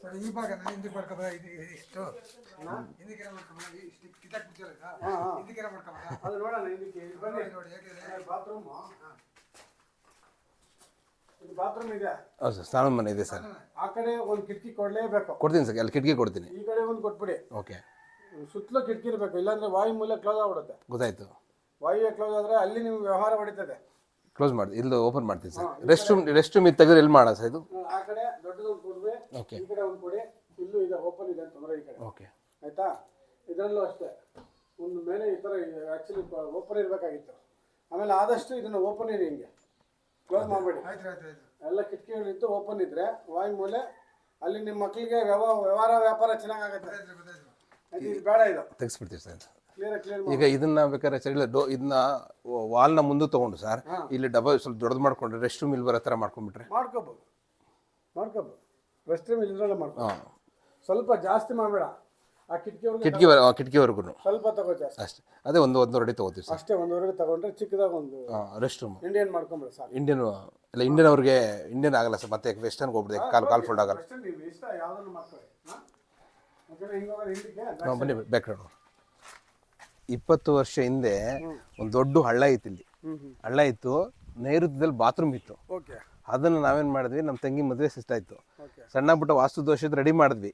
ಸರ್ ಈ ಭಾಗ ಮಾಡ್ಕೊಬ ಇದು ಇಷ್ಟು. ಹಿಂದಕ್ಕೆ ಮಾಡ್ಕೊಬ ಇಷ್ಟು ಕಿತ್ತಾಕ್ ಬಿಟ್ಟಿರಲ್ಲ ಹಿಂದಕ್ಕೆ ಮಾಡ್ಕೊಬ ಅದು ನೋಡೋಣ ಇದಕ್ಕೆ ಬನ್ನಿ ನೋಡಿ ಬಾತ್ರೂಮ್. ಬಾತ್ರೂಮ್ ಇದೆ. ಹೌದು ಸರ್ ಸ್ನಾನ ಮನೆ ಇದೆ ಸರ್. ಆ ಕಡೆ ಒಂದು ಕಿಟಕಿ ಕೊಡಲೇಬೇಕು. ಕೊಡ್ತೀನಿ ಸರ್ ಅಲ್ಲಿ ಕಿಟಕಿ ಕೊಡ್ತೀನಿ. ಈ ಕಡೆ ಒಂದು ಕೊಟ್ಬಿಡಿ. ಓಕೆ. ಸುತ್ತಲೂ ಕಿಟಕಿ ಇರಬೇಕು ಇಲ್ಲಾಂದ್ರೆ ವಾಯು ಮೂಲೆ ಕ್ಲೋಸ್ ಆಗ್ಬಿಡುತ್ತೆ. ಗೊತ್ತಾಯ್ತು. ವಾಯು ಕ್ಲೋಸ್ ಆದರೆ ಅಲ್ಲಿ ನಿಮ್ಗೆ ವ್ಯವಹಾರ ಹೊಡಿತದೆ. ಕ್ಲೋಸ್ ಮಾಡಿ ಇಲ್ಲಿ ಓಪನ್ ಮಾಡ್ತೀನಿ sir. Rest room rest room ಇದು ತೆಗೆದ್ರೆ ಎಲ್ಲಿ ಮಾಡೋಣ ಸರ್ ಇದು? ಆ ಕಡೆ ದೊಡ್ಡದೊಂದು ಒಂದು ಓಕೆ. ಈ ಕಡೆ ಒಂದು ಕೊಡಿ. ಇಲ್ಲೂ ಇದೆ ಓಪನ್ ಇದೆ ತೊಂದರೆ ಈ ಕಡೆ. ಓಕೆ. ಆಯ್ತಾ? ಇದರಲ್ಲೂ ಅಷ್ಟೇ. ಒಂದು ಮೇಲೆ ಈ ಥರ ಆ್ಯಕ್ಚುಲಿ ಓಪನ್ ಇರಬೇಕಾಗಿತ್ತು. ಆಮೇಲೆ ಆದಷ್ಟು ಇದನ್ನು ಓಪನ್ ಇರಿ ಹಿಂಗೆ. ಕ್ಲೋಸ್ ಮಾಡಬೇಡಿ. ಆಯ್ತು ಆಯ್ತು ಆಯ್ತು. ಎಲ್ಲ ಕಿಟಕಿಗಳಿದ್ದು ಓಪನ್ ಇದ್ರೆ ವಾಯು ಮೂಲೆ ಅಲ್ಲಿ ನಿಮ್ಮ ಮಕ್ಕಳಿಗೆ ವ್ಯವ ವ್ಯವಹಾರ ವ್ಯಾಪಾರ ಚೆನ್ನಾಗಾಗುತ್ತೆ. ಇದು ಬೇಡ ಇದು. ತೆಗೆಸ್ಬಿಡ್ತೀವಿ ಸರ್ ಕ್ಲಿಯರ್ ಕ್ಲಿಯರ್ ಈಗ ಇದನ್ನ ಬೇಕಾದ್ರೆ ಸರಿ ಇಲ್ಲ ಡೋ ಇದನ್ನ ವಾಲ್ನ ಮುಂದೆ ತಗೊಂಡು ಸರ್ ಇಲ್ಲಿ ಡಬಲ್ ಸ್ವಲ್ಪ ದೊಡ್ಡದು ಮಾಡ್ಕೊಂಡ್ರೆ ರೆಸ್ಟ್ ರೂಮ್ ಇಲ್ಲಿ ಬರೋ ಥರ ಮಾಡ್ಕೊಂಡ್ಬಿಟ್ರೆ ಮಾಡ್ಕೋಬೋದು. ಮಾಡ್ಕೋಬೋದು. ರೆಸ್ಟ್ ರೂಮ್ ಇದ್ರಲ್ಲ ಮಾಡ್ಕೊ ಸ್ವಲ್ಪ ಜಾಸ್ತಿ ಮಾಡಬೇಡ. ಕಿಟಕಿ ಕಿಟಕಿವರೆಗೂ ಸ್ವಲ್ಪ ತಗೋ ಜಾಸ್ತಿ. ಅಷ್ಟೇ. ಅದೇ ಒಂದು ಒಂದೂವರೆ ಅಡಿ ತಗೋತೀವಿ ಸರ್. ಅಷ್ಟೇ ಒಂದೂವರೆ ತಗೊಂಡ್ರೆ ಚಿಕ್ಕದಾಗ ಒಂದು ರೆಸ್ಟ್ ರೂಮ್ ಇಂಡಿಯನ್ ಮಾಡ್ಕೊಂಬಿಡ ಸರ್ ಇಂಡಿಯನ್ ಇಲ್ಲ ಇಂಡಿಯನ್ ಅವ್ರಿಗೆ ಇಂಡಿಯನ್ ಆಗಲ್ಲ ಸರ್. ಮತ್ತೆ ವೆಸ್ಟರ್ನ್ಗೆ ಹೋಗ್ಬಿಡುತ್ತೆ ಕಾಲು ಕಾಲ್ ಫೋಲ್ಡ್ ಆಗಲ್ಲ. ಹಾಂ? ಬನ್ನಿ ಬ್ಯಾಕ್ ನೋಡು ಇಪ್ಪತ್ತು ವರ್ಷ ಹಿಂದೆ ಒಂದು ದೊಡ್ಡ ಹಳ್ಳ ಇತ್ತು ಇಲ್ಲಿ. ಹಳ್ಳ ಇತ್ತು ನೈಋತ್ಯದಲ್ಲಿ ಬಾತ್ರೂಮ್ ಇತ್ತು. ಓಕೆ ಅದನ್ನು ನಾವೇನು ಮಾಡಿದ್ವಿ? ನಮ್ಮ ತಂಗಿ ಮದುವೆ ಸಿಸ್ಟ್ ಇತ್ತು ಸಣ್ಣ ಪುಟ್ಟ ವಾಸ್ತು ದೋಷದ ರೆಡಿ ಮಾಡಿದ್ವಿ.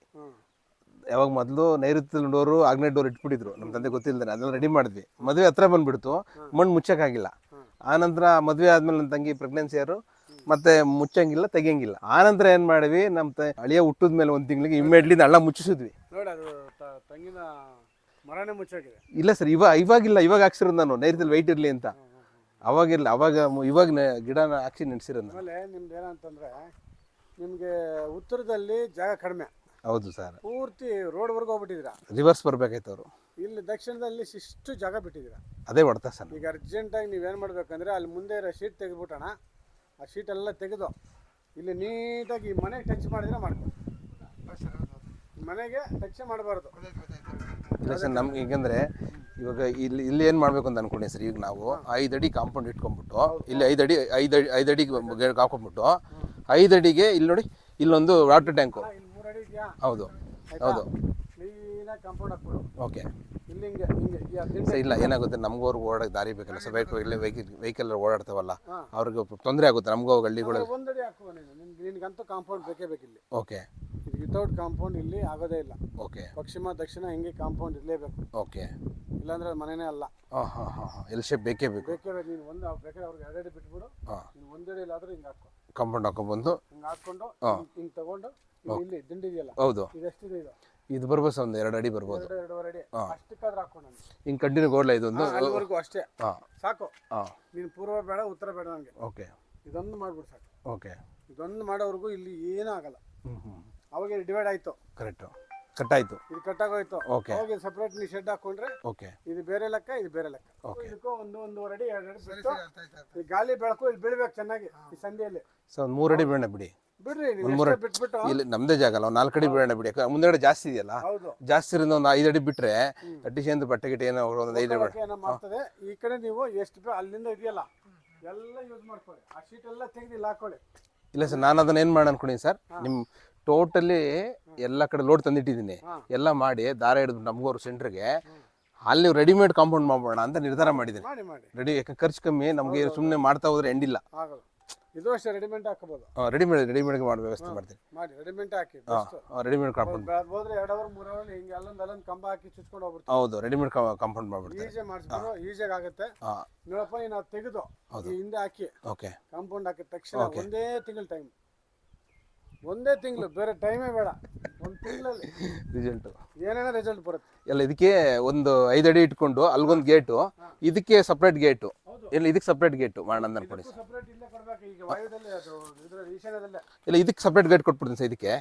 ಯಾವಾಗ ಮೊದಲು ನೈಋತ್ಯ ಡೋರು ಆಗ್ನೇಯ ಡೋರ್ ಇಟ್ಬಿಟ್ಟಿದ್ರು. ನಮ್ಮ ತಂದೆ ಗೊತ್ತಿಲ್ಲದೆ ಅದನ್ನ ರೆಡಿ ಮಾಡಿದ್ವಿ. ಮದುವೆ ಹತ್ರ ಬಂದ್ಬಿಡ್ತು. ಮಣ್ಣು ಮುಚ್ಚಕ್ಕಾಗಿಲ್ಲ. ಆನಂತರ ಮದುವೆ ಆದ್ಮೇಲೆ ನನ್ನ ತಂಗಿ ಪ್ರೆಗ್ನೆನ್ಸಿಯರು ಮತ್ತೆ ಮುಚ್ಚಂಗಿಲ್ಲ ತೆಗಿಯಂಗಿಲ್ಲ. ಆನಂತರ ಏನು ಮಾಡಿದ್ವಿ ನಮ್ಮ ತ ಅಳಿಯ ಹುಟ್ಟಿದ ಮೇಲೆ ಒಂದು ತಿಂಗಳಿಗೆ ಇಮ್ಮೆಡ್ಲಿ ಹಳ್ಳ ಮುಚ್ಚಿಸಿದ್ವಿ. ನೋಡಿ ಅದು ತಂಗಿನ ಮರನೇ ಮುಚ್ಚಾಗಿದೆ. ಇಲ್ಲ ಸರ್ ಇವಾಗ ಇವಾಗಿಲ್ಲ ಇವಾಗ ಹಾಕ್ಸಿರೋದು ನಾನು. ನೈಋತ್ಯದಲ್ಲಿ ವೈಟ್ ಇರಲಿ ಅಂತ. ಅವಾಗಿಲ್ಲ ಅವಾಗ ಇವಾಗ ಗಿಡನ ಹಾಕ್ಸಿ ನೆನೆಸಿರೋದು ನಿಮ್ದು ಏನಂತಂದ್ರೆ ನಿಮಗೆ ಉತ್ತರದಲ್ಲಿ ಜಾಗ ಕಡಿಮೆ. ಹೌದು ಸರ್. ಪೂರ್ತಿ ರೋಡ್ ವರ್ಗ ಹೋಗ್ಬಿಟ್ಟಿದ್ದೀರಾ? ರಿವರ್ಸ್ ಬರ್ಬೇಕಾಯ್ತು ಅವರು. ಇಲ್ಲಿ ದಕ್ಷಿಣದಲ್ಲಿ ಇಷ್ಟು ಜಾಗ ಬಿಟ್ಟಿದ್ದೀರಾ? ಅದೇ ಹೊಡ್ತಾ ಸರ್ ಈಗ ಅರ್ಜೆಂಟಾಗಿ ನೀವೇನು ಮಾಡ್ಬೇಕಂದ್ರೆ ಅಲ್ಲಿ ಮುಂದೆ ಇರೋ ಶೀಟ್ ತೆಗೆದ್ಬಿಟ್ಟಣ ಆ ಶೀಟ್ ಎಲ್ಲ ತೆಗೆದು ಇಲ್ಲಿ ನೀಟಾಗಿ ಈ ಮನೆಗೆ ಟಚ್ ಮಾಡಿದ್ರೆ ಮಾಡ್ಕೊ ಹೌದು ಸರ್ ಹೌದು ಹೌದು ಮನೆಗೆ ಟಚ್ ಮಾಡಬಾರ್ದು. ಇಲ್ಲ ಸರ್ ನಮ್ಗೆ ಹೇಗೆಂದ್ರೆ ಇವಾಗ ಇಲ್ಲಿ ಇಲ್ಲಿ ಏನು ಮಾಡಬೇಕು ಅಂತ ಅನ್ಕೊಂಡೆ ಸರ್ ಈಗ ನಾವು. ಐದು ಅಡಿ ಕಾಂಪೌಂಡ್ ಇಟ್ಕೊಂಡ್ಬಿಟ್ಟು ಇಲ್ಲಿ ಐದು ಅಡಿ ಐದು ಅಡಿ ಐದು ಅಡಿಗೆ ಹಾಕೊಂಡ್ಬಿಟ್ಟು ಐದು ಅಡಿಗೆ ಇಲ್ಲಿ ನೋಡಿ ಇಲ್ಲೊಂದು ವಾಟರ್ ಟ್ಯಾಂಕು ಹೌದು. ಹೌದು. ಓಕೆ. ಸರ್ ಇಲ್ಲ ಏನಾಗುತ್ತೆ ನಮಗೂ ಅವ್ರಿಗೆ ಓಡಾಡಕ್ಕೆ ದಾರಿ ಬೇಕಲ್ಲ. ಸರ್ ವೆಹಿಕಲ್ ಇಲ್ಲಿ ವೆಹಿಕಲ್ ವೆಹಿಕಲ್ ಓಡಾಡ್ತಾವಲ್ಲ ಅವ್ರಿಗೆ ತೊಂದರೆ ಆಗುತ್ತೆ. ನಮಗೂ ಹಳ್ಳಿಗಳು ಒಂದಡಿ ಹಾಕುವ ನಿನ್ಗಂತೂ ಕಾಂಪೌಂಡ್ ಬೇಕೇ ಬೇಕಿಲ್ಲಿ. ಓಕೆ. ಇದು ವಿತೌಟ್ ಕಾಂಪೌಂಡ್ ಇಲ್ಲಿ ಆಗೋದೇ ಇಲ್ಲ. ಓಕೆ. ಪಶ್ಚಿಮ ದಕ್ಷಿಣ ಹಿಂಗೆ ಕಾಂಪೌಂಡ್ ಇರಲೇಬೇಕು. ಓಕೆ. ಇಲ್ಲಾಂದ್ರೆ ಮನೆನೇ ಅಲ್ಲ. ಹಾಂ ಹಾಂ ಹಾಂ ಹಾಂ. ಎಲ್ ಶೇಪ್ ಬೇಕೇ ಬೇಕು. ಬೇಕೇ ಬೇಕು. ನೀನು ಒಂದು ಬೇಕಾದ್ರೆ ಅವ್ರಿಗೆ ಎರಡೆಡೆ ಬಿಟ್ಬಿಡು. ಹಾಂ. ನೀನು ಒಂದೆಡೆ ಇಲ್ಲಾದ್ರೂ ಹಿಂಗೆ ಹಾಕೋ ಕಾಂಪೌಂಡ್ ಹಾಕೊಂಡ್ಬಂದು. ಹಿಂಗೆ ಹಾಕ್ಕೊಂಡು ಹಿಂಗೆ ತಗೊಂಡು ಇಲ್ಲಿ ದಿಂಡಿದೆಯಲ್ಲ ದಿಂಡಿ ಇದೆಯಲ್ಲ ಹೌದು ಇದೆಷ್ಟಿದೆ ಇದು? ಇದು ಬರ್ಬೋದು ಸರ್ ಒಂದು ಎರಡು ಅಡಿ ಬರ್ಬೋದು. ಎರಡು ಎರಡೂವರೆ ಅಡಿ ಅಷ್ಟಕ್ಕಾದ್ರೂ ಹಾಕೊಂಡು ನಾನು ಹಿಂಗೆ ಕಂಟಿನ್ಯೂ ಗೋಡ್ಲ ಇದೊಂದು? ಅಲ್ಲಿವರೆಗೂ ಅಷ್ಟೇ. ಹಾಂ. ಸಾಕು. ಹಾಂ. ನೀನು ಪೂರ್ವ ಬೇಡ ಉತ್ತರ ಬೇಡ ನನಗೆ ಓಕೆ. ಇದೊಂದು ಮಾಡ್ಬಿಡು ಸಾಕು. ಓಕೆ. ಇದೊಂದು ಮಾಡೋವರೆಗೂ ಇಲ್ಲಿ ಏನೂ ಆಗಲ್ಲ. ಹ್ಞೂ ಹ್ಞೂ ಅವಾಗ ಡಿವೈಡ್ ಆಯಿತು. ಕರೆಕ್ಟು. ಕಟ್ಟಾಯಿತು. ಇದು ಕಟ್ಟಾಗೋಯ್ತು. Okay. ಅವಾಗ ಸಪ್ರೇಟ್ ನೀ ಶೆಡ್ ಹಾಕೊಂಡ್ರೆ ಓಕೆ. ಇದು ಬೇರೆ ಲೆಕ್ಕ ಇದು ಬೇರೆ ಲೆಕ್ಕ. ಇದಕ್ಕೂ ಒಂದು ಒಂದೂವರೆ ಅಡಿ ಎರಡು ಅಡಿ ಬಿಟ್ಟು ಆಯ್ತು. ಈ ಗಾಳಿ ಬೆಳಕು ಇಲ್ಲಿ ಬೀಳ್ಬೇಕು ಚೆನ್ನಾಗಿ ಈ ಸಂಧಿಯಲ್ಲಿ ಸೊ ಒಂದು ಮೂರು ಅಡಿ ಬೇಡ ಬಿಡಿ. ನೀವು ಇಲ್ಲಿ ನಮ್ದೇ ಜಾಗ ಅಲ್ಲ ನಾಲ್ಕು ಅಡಿ ಬಿಡೋಣ ಬಿಡಿ. ಮುಂದೆ ಮುಂದೆಗಡೆ ಜಾಸ್ತಿ ಇದೆಯಲ್ಲ? ಜಾಸ್ತಿ ಇರೋದು ಒಂದು ಐದು ಅಡಿ ಬಿಟ್ರೆ ಅಟ್ಟಿಸಿ ಬಟ್ಟೆ ಗಿಟ್ಟೆ ಏನೋ ಒಂದು ಐದು ಅಡಿ ಮಾಡ್ತದೆ. ಈ ಕಡೆ ನೀವು ಎಷ್ಟು ಅಲ್ಲಿಂದ ಇದೆಯಲ್ಲ ಎಲ್ಲ ಯೂಸ್ ಮಾಡ್ಕೊಳ್ಳಿ. ಆ ಶೀಟ್ ಎಲ್ಲ ತೆಗೆದು ಇಲ್ಲಿ ಹಾಕೊಳ್ಳಿ. ಇಲ್ಲ ಸರ್ ನಾನು ಅದನ್ನ ಏನು ಮಾಡಿ ಅನ್ಕೊಂಡಿನಿ ಸರ್? ನಿಮ್ಮ ಟೋಟಲಿ ಎಲ್ಲ ಕಡೆ ಲೋಡ್ ತಂದಿಟ್ಟಿದ್ದೀನಿ. ಎಲ್ಲ ಮಾಡಿ ದಾರ ಹಿಡಿದು ನಮಗೋರು ಸೆಂಟ್ರಿಗೆ ಅಲ್ಲಿ ರೆಡಿಮೇಡ್ ಕಾಂಪೌಂಡ್ ಮಾಡೋಣ ಅಂತ ನಿರ್ಧಾರ ಮಾಡಿದ್ದೀನಿ. ಮಾಡಿ ಮಾಡಿ. ರೆಡಿ ಯಾಕಂದ್ರೆ ಖರ್ಚು ಕಮ್ಮಿ ನಮಗೆ ಸುಮ್ಮನೆ ಮಾಡ್ತಾ ಹೋದ್ರೆ ಎಂಡಿಲ್ಲ ಇದು ಅಷ್ಟೇ ರೆಡಿಮೇಡ್ ಹಾಕಬಹುದು ರೆಡಿಮೇಡ್ ರೆಡಿಮೇಡ್ಗೆ ಮಾಡೋ ವ್ಯವಸ್ಥೆ ಮಾಡ್ತೀನಿ. ಮಾಡಿ ರೆಡಿಮೇಡ್ ಹಾಕಿ ರೆಡಿಮೇಡ್ ಕಾಂಪೌಂಡ್ ಹೋದ್ರೆ ಎರಡು ಅವರ್ ಮೂರು ಅವರ್ ಹಿಂಗೆ ಅಲ್ಲೊಂದು ಅಲ್ಲೊಂದು ಕಂಬ ಹಾಕಿ ಚುಚ್ಕೊಂಡು ಹೋಗ್ಬಿಡ್ತೀವಿ. ಹೌದು ರೆಡಿಮೇಡ್ ಕಾಂಪೌಂಡ್ ಮಾಡ್ಬಿಡ್ತೀವಿ ಈಜಿ ಮಾಡಿಸ್ಬಿಟ್ಟು ಈಜಿಯಾಗಿ ಆಗುತ್ತೆ. ನೋಡಪ್ಪ ನೀನು ಅದು ತೆಗೆದು ಹಿಂದೆ. ಹಾಕಿ. ಓಕೆ. ಕಾಂಪೌಂಡ್ ಹಾಕಿದ ತಕ್ಷಣ ಒಂದೇ ತಿಂಗಳ ಟೈಮ್ ಒಂದೇ ತಿಂಗಳು ಬೇರೆ ಟೈಮೇ ಬೇಡ. ಒಂದು ತಿಂಗಳಲ್ಲಿ. ರಿಸಲ್ಟು ಏನೇನೋ ರಿಸಲ್ಟ್ ಬರುತ್ತೆ. ಎಲ್ಲ ಇದಕ್ಕೆ ಒಂದು ಐದು ಅಡಿ ಇಟ್ಕೊಂಡು ಅಲ್ಗೊಂದು ಗೇಟು ಇದಕ್ಕೆ ಸಪ್ರೇಟ್ ಗೇಟು. ಇಲ್ಲ ಇದಕ್ಕೆ ಸಪ್ರೇಟ್ ಗೇಟು ಮಾಡೋಣ ಅಂತ ಅನ್ಕೊಳ್ಳಿ ಸರ್ ಸಪ್ರೇಟ್ ಇಲ್ಲೇ ಕೊಡ್ಬೇಕು ಈಗ ವಾಯುದಲ್ಲಿ ಅದು ಇದ್ರ ಈಶಾನ್ಯದಲ್ಲೇ. ಇಲ್ಲ ಇದಕ್ಕೆ ಸಪ್ರೇಟ್ ಗೇಟ್ ಕೊಟ್ಬಿಡ್ತೀನಿ ಸರ್ ಇದಕ್ಕೆ.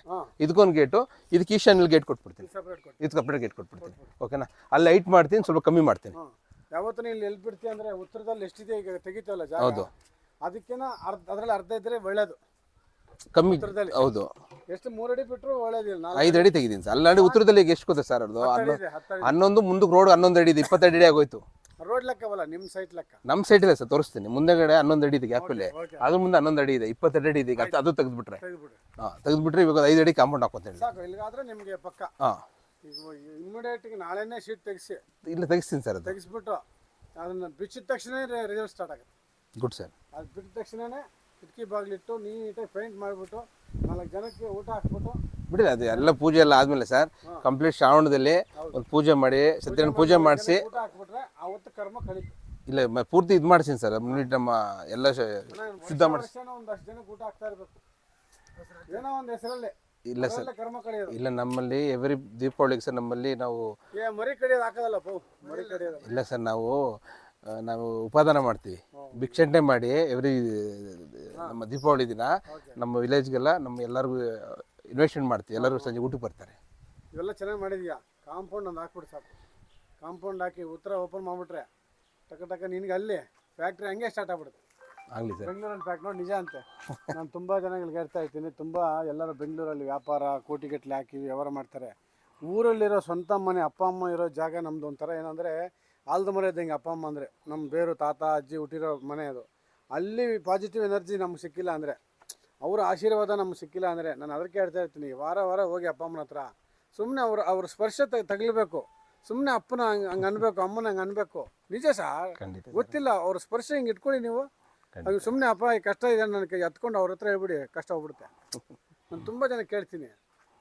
ಇದಕ್ಕೊಂದು ಗೇಟು ಇದಕ್ಕೆ ಈಶಾನ್ಯಲ್ಲಿ ಗೇಟ್ ಕೊಟ್ಬಿಡ್ತೀನಿ. ಸಪ್ರೇಟ್ ಇದಕ್ಕೆ ಸಪ್ರೇಟ್ ಗೇಟ್ ಕೊಟ್ಬಿಡ್ತೀನಿ. ಓಕೆನಾ ಅಲ್ಲಿ ಲೈಟ್ ಮಾಡ್ತೀನಿ ಸ್ವಲ್ಪ ಕಮ್ಮಿ ಮಾಡ್ತೀನಿ. ಯಾವತ್ತೂ ಇಲ್ಲಿ ಎಲ್ಲಿ ಬಿಡ್ತೀನಿ ಅಂದರೆ ಉತ್ತರದಲ್ಲಿ ಎಷ್ಟಿದೆ ಈಗ ತೆಗಿತೀವಲ್ಲ ಜಾಗ? ಹೌದು. ಅದಕ್ಕಿಂತ ಅರ್ಧ ಅದರಲ್ಲಿ ಅರ್ಧ ಇದ್ದರೆ ಒಳ್ಳೇದು. ಕಮ್ಮಿ ಹೌದು. ಎಷ್ಟು ಮೂರು ಅಡಿ ಬಿಟ್ಟರು ಒಳ್ಳೇದಿಲ್ಲ ಐದು ಅಡಿ ತೆಗಿದೀನಿ ಸರ್. ಅಲ್ಲಾಡಿ ಉತ್ತರದಲ್ಲಿ ಈಗ ಎಷ್ಟು ಗೊತ್ತಾ ಸರ್ ಅದು? ಹನ್ನೊಂದು ಮುಂದಕ್ಕೆ ರೋಡ್ ಹನ್ನೊಂದು ಅಡಿ ಇದೆ ಇಪ್ಪತ್ತೆರಡು ಅಡಿ ಆಗೋಯ್ತು. ರೋಡ್ ಲೆಕ್ಕವಲ್ಲ ನಿಮ್ಮ ಸೈಟ್ ಲೆಕ್ಕ. ನಮ್ಮ ಸೈಡ್ ಇಲ್ಲ ಸರ್ ತೋರಿಸ್ತೀನಿ. ಮುಂದೆಗಡೆ ಹನ್ನೊಂದು ಅಡಿ ಇದೆ ಗ್ಯಾಪ್ ಅಲ್ಲಿ. ಅದ್ರ ಮುಂದೆ ಹನ್ನೊಂದು ಅಡಿ ಇದೆ ಇಪ್ಪತ್ತೆರಡು ಅಡಿ ಇದೆ ಈಗ ಅದು ತೆಗೆದ್ಬಿಟ್ರೆ. ಹಾಂ ತೆಗೆದ್ಬಿಟ್ರೆ ಇವಾಗ ಐದು ಅಡಿ ಕಾಂಪೌಂಡ್ ಹಾಕೋತೀನಿ. ಸಾಕು ಇಲ್ಲಿಗಾದ್ರೆ ನಿಮಗೆ ಪಕ್ಕ. ಹಾಂ. ಈಗ ಇಮ್ಮಿಡಿಯೇಟ್ಗೆ ನಾಳೆನೇ ಶೀಟ್ ತೆಗಿಸಿ. ಇಲ್ಲ ತೆಗಿಸ್ತೀನಿ ಸರ್ ಅದು. ತೆಗಿಸ್ಬಿಟ್ಟು ಅದನ್ನ ಬಿಚ್ಚಿದ ತಕ್ಷಣ ರಿಸಲ್ಟ್ ಸ್ಟಾರ್ಟ್ ಆಗುತ್ತೆ. ಗುಡ್ ಸರ್ ಅದು ಬಿಟ್ಟ ತಕ್ಷಣನೇ ಕಿಟಕಿ ಬಾಗಿಲಿಟ್ಟು ನೀಟಾಗಿ ಪೇಂಟ್ ಮಾಡಿಬಿಟ್ಟು ನಾಲ್ಕು ಜನಕ್ಕೆ ಊಟ ಹಾಕ್ಬಿಟ್ಟು ಬಿಡಿ ಅದು ಎಲ್ಲ ಪೂಜೆ ಎಲ್ಲ ಆದ್ಮೇಲೆ ಸರ್ ಕಂಪ್ಲೀಟ್ ಶ್ರಾವಣದಲ್ಲಿ ಒಂದು ಪೂಜೆ ಮಾಡಿ ಸತ್ಯನ ಪೂಜೆ ಮಾಡಿಸಿ. ಊಟ ಹಾಕ್ಬಿಟ್ರೆ ಅವತ್ತು ಕರ್ಮ ಕಳೀತು. ಇಲ್ಲ ಮ- ಪೂರ್ತಿ ಇದು ಮಾಡಿಸ್ತೀನಿ ಸರ್ ಮುನ್ನಿಟ್ಟು ನಮ್ಮ ಎಲ್ಲ ಸಿದ್ಧ ಶುದ್ಧ ಮಾಡಿಸಿ. ಒಂದಷ್ಟು ಜನಕ್ಕೆ ಊಟ ಹಾಕ್ತಾ ಇರಬೇಕು. ಏನೋ ಒಂದು ಹೆಸರಲ್ಲಿ. ಇಲ್ಲ ಸರ್. ಅದರಲ್ಲೇ ಕರ್ಮ ಕಳಿಯೋದು. ಇಲ್ಲ ನಮ್ಮಲ್ಲಿ ಎವ್ರಿ ದೀಪಾವಳಿಗೆ ಸರ್ ನಮ್ಮಲ್ಲಿ ನಾವು ಏ ಮರಿ ಕಡಿಯೋದು ಹಾಕೋದಲ್ಲಪ್ಪ ಮರಿ ಕಡಿಯೋದು. ಇಲ್ಲ ಸರ್ ನಾವು ಆ, ನಾವು ಉಪಾದಾನ ಮಾಡ್ತೀವಿ. ಭಿಕ್ಷಂಟೆ ಮಾಡಿ ಎವ್ರಿ ನಮ್ಮ ದೀಪಾವಳಿ ದಿನ ನಮ್ಮ ವಿಲೇಜ್ಗೆಲ್ಲ ನಮ್ಮ ಎಲ್ಲರಿಗೂ ಇನ್ವೆಸ್ಟ್ಮೆಂಟ್ ಮಾಡ್ತೀವಿ. ಎಲ್ಲರೂ ಸಂಜೆ ಊಟಕ್ಕೆ ಬರ್ತಾರೆ. ಇವೆಲ್ಲ ಚೆನ್ನಾಗಿ ಮಾಡಿದ್ಯಾ? ಕಾಂಪೌಂಡ್ ಒಂದು ಹಾಕ್ಬಿಟ್ಟು ಸಾಕು. ಕಾಂಪೌಂಡ್ ಹಾಕಿ ಉತ್ತರ ಓಪನ್ ಮಾಡಿಬಿಟ್ರೆ ಟಕ ಟಕ ನಿನಗೆ ಅಲ್ಲಿ ಫ್ಯಾಕ್ಟ್ರಿ ಹಂಗೆ ಸ್ಟಾರ್ಟ್ ಆಗ್ಬಿಡುತ್ತೆ. ಆಗಲಿ ಸರ್. ಬೆಂಗಳೂರಲ್ಲಿ ಫ್ಯಾಕ್ಟ್ ನೋಡಿ ನಿಜ ಅಂತೆ. ನಾನು ತುಂಬ ಜನಗಳಿಗೆ ಹೇಳ್ತಾ ಇರ್ತೀನಿ ತುಂಬ ಎಲ್ಲರೂ ಬೆಂಗಳೂರಲ್ಲಿ ವ್ಯಾಪಾರ ಕೋಟಿಗಟ್ಟಲೆ ಹಾಕಿ ವ್ಯವಹಾರ ಮಾಡ್ತಾರೆ. ಊರಲ್ಲಿರೋ ಸ್ವಂತ ಮನೆ ಅಪ್ಪ ಅಮ್ಮ ಇರೋ ಜಾಗ ನಮ್ದು ಒಂಥರ ಏನಂದರೆ ಆಲ್ದ ಮರ ಇದ್ದಂಗೆ ಅಪ್ಪ ಅಮ್ಮ ಅಂದರೆ ನಮ್ಮ ಬೇರು ತಾತ ಅಜ್ಜಿ ಹುಟ್ಟಿರೋ ಮನೆ ಅದು. ಅಲ್ಲಿ ಪಾಸಿಟಿವ್ ಎನರ್ಜಿ ನಮ್ಗೆ ಸಿಕ್ಕಿಲ್ಲ ಅಂದರೆ ಅವರ ಆಶೀರ್ವಾದ ನಮ್ಗೆ ಸಿಕ್ಕಿಲ್ಲ ಅಂದರೆ ನಾನು ಅದಕ್ಕೆ ಹೇಳ್ತಾ ಇರ್ತೀನಿ ವಾರ ವಾರ ಹೋಗಿ ಅಪ್ಪ ಅಮ್ಮನ ಹತ್ರ. ಸುಮ್ಮನೆ ಅವ್ರ ಅವ್ರ ಸ್ಪರ್ಶ ತಗಲಬೇಕು ಸುಮ್ಮನೆ ಅಪ್ಪನ ಹಂಗೆ ಹಂಗೆ ಅನ್ಬೇಕು ಅಮ್ಮನ ಹಂಗೆ ಅನ್ಬೇಕು. ನಿಜ ಸರ್. ಗೊತ್ತಿಲ್ಲ ಅವ್ರ ಸ್ಪರ್ಶ ಹಿಂಗೆ ಇಟ್ಕೊಳ್ಳಿ ನೀವು. ಅದು ಸುಮ್ಮನೆ ಅಪ್ಪ ಈ ಕಷ್ಟ ಇದೆ ನನಗೆ ಎತ್ಕೊಂಡು ಅವ್ರ ಹತ್ರ ಹೇಳ್ಬಿಡಿ ಕಷ್ಟ ಹೋಗ್ಬಿಡುತ್ತೆ. ನಾನು ತುಂಬ ಜನ ಕೇಳ್ತೀನಿ.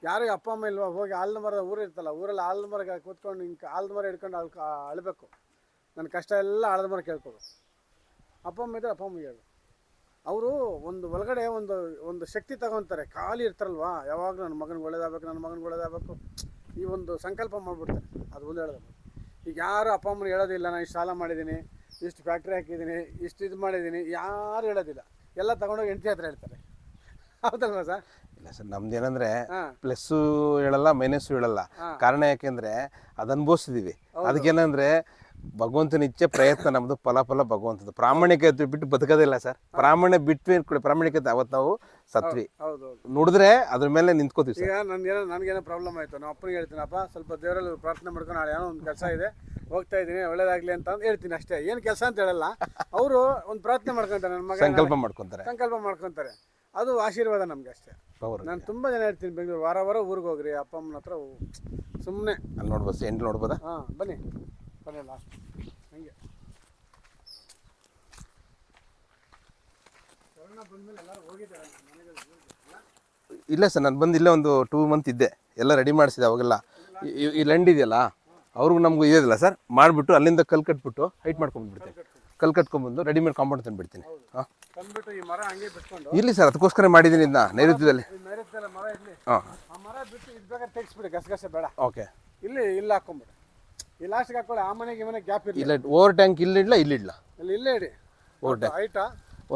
ಯಾರಿಗೆ ಅಪ್ಪ, ಅಮ್ಮ ಇಲ್ವಾ, ಹೋಗಿ ಆಲ್ದ ಮರದ ಊರು ಇರ್ತಲ್ಲ, ಊರಲ್ಲಿ ಆಲ್ದ ಮರ ಕೂತ್ಕೊಂಡು ಹಿಂಗೆ ಆಲ್ದ ಮರ ಹಿಡ್ಕೊಂಡು ಅಳ್ ಅಳಬೇಕು. ನನ್ನ ಕಷ್ಟ ಎಲ್ಲ ಆಳ್ದಮರ ಮರ ಕೇಳ್ಕೊಡು. ಅಪ್ಪ, ಅಮ್ಮ ಇದ್ರೆ ಅಪ್ಪ, ಅಮ್ಮ ಹೇಳು. ಅವರು ಒಂದು ಒಳಗಡೆ ಒಂದು ಒಂದು ಶಕ್ತಿ ತಗೊತಾರೆ. ಖಾಲಿ ಇರ್ತಾರಲ್ವಾ? ಯಾವಾಗಲೂ ನನ್ನ ಮಗನಿಗೆ ಒಳ್ಳೇದಾಗಬೇಕು, ನನ್ನ ಮಗನಿಗೆ ಒಳ್ಳೇದಾಗಬೇಕು? ಈ ಒಂದು ಸಂಕಲ್ಪ ಮಾಡಿಬಿಡ್ತಾರೆ. ಅದು ಒಂದು ಹೇಳೋದು. ಈಗ ಯಾರು ಅಪ್ಪ ಅಮ್ಮನ ಹೇಳೋದಿಲ್ಲ ನಾನು ಇಷ್ಟು ಸಾಲ ಮಾಡಿದ್ದೀನಿ, ಇಷ್ಟು ಫ್ಯಾಕ್ಟ್ರಿ ಹಾಕಿದ್ದೀನಿ, ಇಷ್ಟು ಇದು ಮಾಡಿದ್ದೀನಿ. ಯಾರು ಹೇಳೋದಿಲ್ಲ. ಎಲ್ಲ ತಗೊಂಡೋಗಿ ಹೆಂಡತಿ ಹತ್ರ ಹೇಳ್ತಾರೆ. ಹೌದಲ್ವಾ ಸರ್? ಇಲ್ಲ ಸರ್ ನಮ್ದು ಏನಂದ್ರೆ ಹಾ. ಪ್ಲಸ್ಸು ಹೇಳಲ್ಲ ಮೈನಸ್ ಹೇಳಲ್ಲ. ಕಾರಣ ಯಾಕೆಂದ್ರೆ ಅದು ಅನುಭವಿಸಿದೀವಿ ಅದಕ್ಕೇನಂದ್ರೆ ಭಗವಂತನ ಇಚ್ಛೆ ಪ್ರಯತ್ನ ನಮ್ದು ಫಲ ಫಲ ಭಗವಂತದ್ದು. ಪ್ರಾಮಾಣಿಕತೆ ಬಿಟ್ಟು ಬದುಕೋದಿಲ್ಲ ಸರ್. ಪ್ರಾಮಾಣ್ಯ ಬಿಟ್ವಿ ಅನ್ಕೊಳ್ಳಿ ಪ್ರಾಮಾಣಿಕತೆ ಅವತ್ತು ನಾವು ಸತ್ವಿ. ನೋಡಿದ್ರೆ ಅದ್ರ ಮೇಲೆ ನಿಂತ್ಕೋತೀವಿ ಸರ್. ಈಗ ನನ್ಗೇನೋ ನನಗೇನೋ ಪ್ರಾಬ್ಲಮ್ ಆಯಿತು. ನಮ್ಮ ಅಪ್ಪನಿಗೆ ಹೇಳ್ತೀನಪ್ಪ ಸ್ವಲ್ಪ ದೇವರಲ್ಲಿ ಪ್ರಾರ್ಥನೆ ಮಾಡ್ಕೊಂಡು ನಾಳೆ ಏನೋ ಒಂದು ಕೆಲಸ ಇದೆ. ಹೋಗ್ತಾ ಇದ್ದೀನಿ ಒಳ್ಳೇದಾಗಲಿ ಅಂತ ಹೇಳ್ತೀನಿ ಅಷ್ಟೇ. ಏನು ಕೆಲಸ ಅಂತ ಹೇಳಲ್ಲ. ಅವರು ಒಂದು ಪ್ರಾರ್ಥನೆ ಮಾಡ್ಕೊಂತಾರೆ ನನ್ನ ಮಗ ಸಂಕಲ್ಪ ಮಾಡ್ಕೊಂತಾರೆ. ಸಂಕಲ್ಪ ಮಾಡ್ಕೊಂತಾರೆ. ಅದು ಆಶೀರ್ವಾದ ನಮಗೆ ಅಷ್ಟೇ. ನಾನು ತುಂಬ ಜನ ಹೇಳ್ತೀನಿ ಬೆಂಗಳೂರು ವಾರ ವಾರ ಊರಿಗೆ ಹೋಗ್ರಿ ಅಪ್ಪ ಅಮ್ಮನ ಹತ್ರ ಸುಮ್ಮನೆ ಅಲ್ಲಿ ನೋಡ್ಬೋದು ಎಂಟು ನೋಡ್ಬೋದಾ? ಹಾಂ ಬನ್ನಿ. ಬನ್ನಿ ಲಾಸ್ಟ್ ಹಂಗೆ? ಇಲ್ಲ ಸರ್ ನಾನು ಬಂದು ಇಲ್ಲೇ ಒಂದು ಟೂ ಮಂತ್ ಇದ್ದೆ. ಎಲ್ಲ ರೆಡಿ ಮಾಡಿಸಿದೆ ಅವಾಗೆಲ್ಲ. ಈ- ಲ್ಯಾಂಡ್ ಇದೆಯಲ್ಲ ಅವ್ರಿಗೂ ನಮಗೂ ಇದೆಯಲ್ಲ ಸರ್. ಮಾಡಿಬಿಟ್ಟು ಅಲ್ಲಿಂದ ಕಲ್ ಕಟ್ಬಿಟ್ಟು ಹೈಟ್ ಮಾಡ್ಕೊಂಡ್ಬಿಡ್ತೀನಿ ಕಲ್ ಕಟ್ಕೊಂಡ್ಬಂದು ರೆಡಿಮೇಡ್ ಕಾಂಪೌಂಡ್ ತಂದುಬಿಡ್ತೀನಿ. ಹಾಂ. ತಂದ್ಬಿಟ್ಟು ಈ ಮರ ಹಂಗೆ ಬಿಟ್ಕೊಂಡು ಇರಲಿ ಸರ್ ಅದಕ್ಕೋಸ್ಕರ ಮಾಡಿದ್ದೀನಿ ಇದನ್ನ ನೈಋತ್ಯದಲ್ಲಿ. ಈ ಮರ ಇರಲಿ. ಹಾಂ. ಆ ಮರ ಬಿಟ್ಟು ಇದು ಬೇಕಾದ್ರೆ ತೆಗಿಸ್ಬಿಡಿ ಗಸಗಸೆ ಬೇಡ. ಓಕೆ. ಇಲ್ಲಿ ಇಲ್ಲಿ ಹಾಕೊಂಬಿಡಿ. ಈ ಲಾಸ್ಟ್ಗೆ ಹಾಕೊಳ್ಳಿ ಆ ಮನೆಗೆ ಈ ಮನೆಗೆ ಗ್ಯಾಪ್ ಇರಲಿ. ಇಲ್ಲ ಓವರ್ ಟ್ಯಾಂಕ್ ಇಲ್ಲಿಡ್ಲ ಇಲ್ಲಿಡ್ಲ ಇಲ್ಲಿ ಇಲ್ಲೇ ಇಡಿ. ಓವರ್ ಟ್ಯಾಂಕ್ ಹೈಟಾ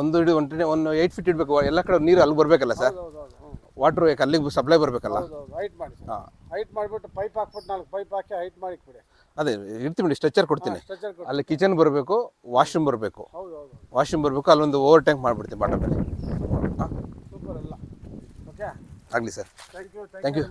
ಒಂದು ಇಡಿ ಒಂದು ಒಂದು ಏಯ್ಟ್ ಫೀಟ್ ಇಡಬೇಕು. ಎಲ್ಲ ಕಡೆ ನೀರು ಅಲ್ಲಿ ಬರಬೇಕಲ್ಲ ಸರ್? ಹೌದು ಹೌದು ಹ್ಞೂ ವಾಟ್ರ್ ಅಲ್ಲಿಗೆ ಸಪ್ಲೈ ಬರಬೇಕಲ್ಲ? ಹೌದು ಹೌದು ಹೈಟ್ ಮಾಡಿ ಹಾಂ. ಹೈಟ್ ಮಾಡಿಬಿಟ್ಟು ಪೈಪ್ ಹಾಕ್ಬಿಟ್ಟು ನಾಲ್ಕು ಪೈಪ್ ಹಾಕಿ ಹೈಟ್ ಮಾಡಿ ಬಿಡಿ ಅದೇ ಇರ್ತೀವಿ ಸ್ಟ್ರೆಚರ್ ಕೊಡ್ತೀನಿ. ಸ್ಟ್ರೆಚರ್ ಕೊಡಿ ಅಲ್ಲಿ ಕಿಚನ್ ಬರಬೇಕು ವಾಶ್ರೂಮ್ ಬರಬೇಕು. ಹೌದು ಹೌದು ವಾಶ್ರೂಮ್ ಬರಬೇಕು ಅಲ್ಲೊಂದು ಓವರ್ ಟ್ಯಾಂಕ್ ಮಾಡಿಬಿಡ್ತೀನಿ ಬಾಟಲ್ ಹಾಂ ಸೂಪರ್ ಓಕೆ ಆಗಲಿ sir. Thank you thank you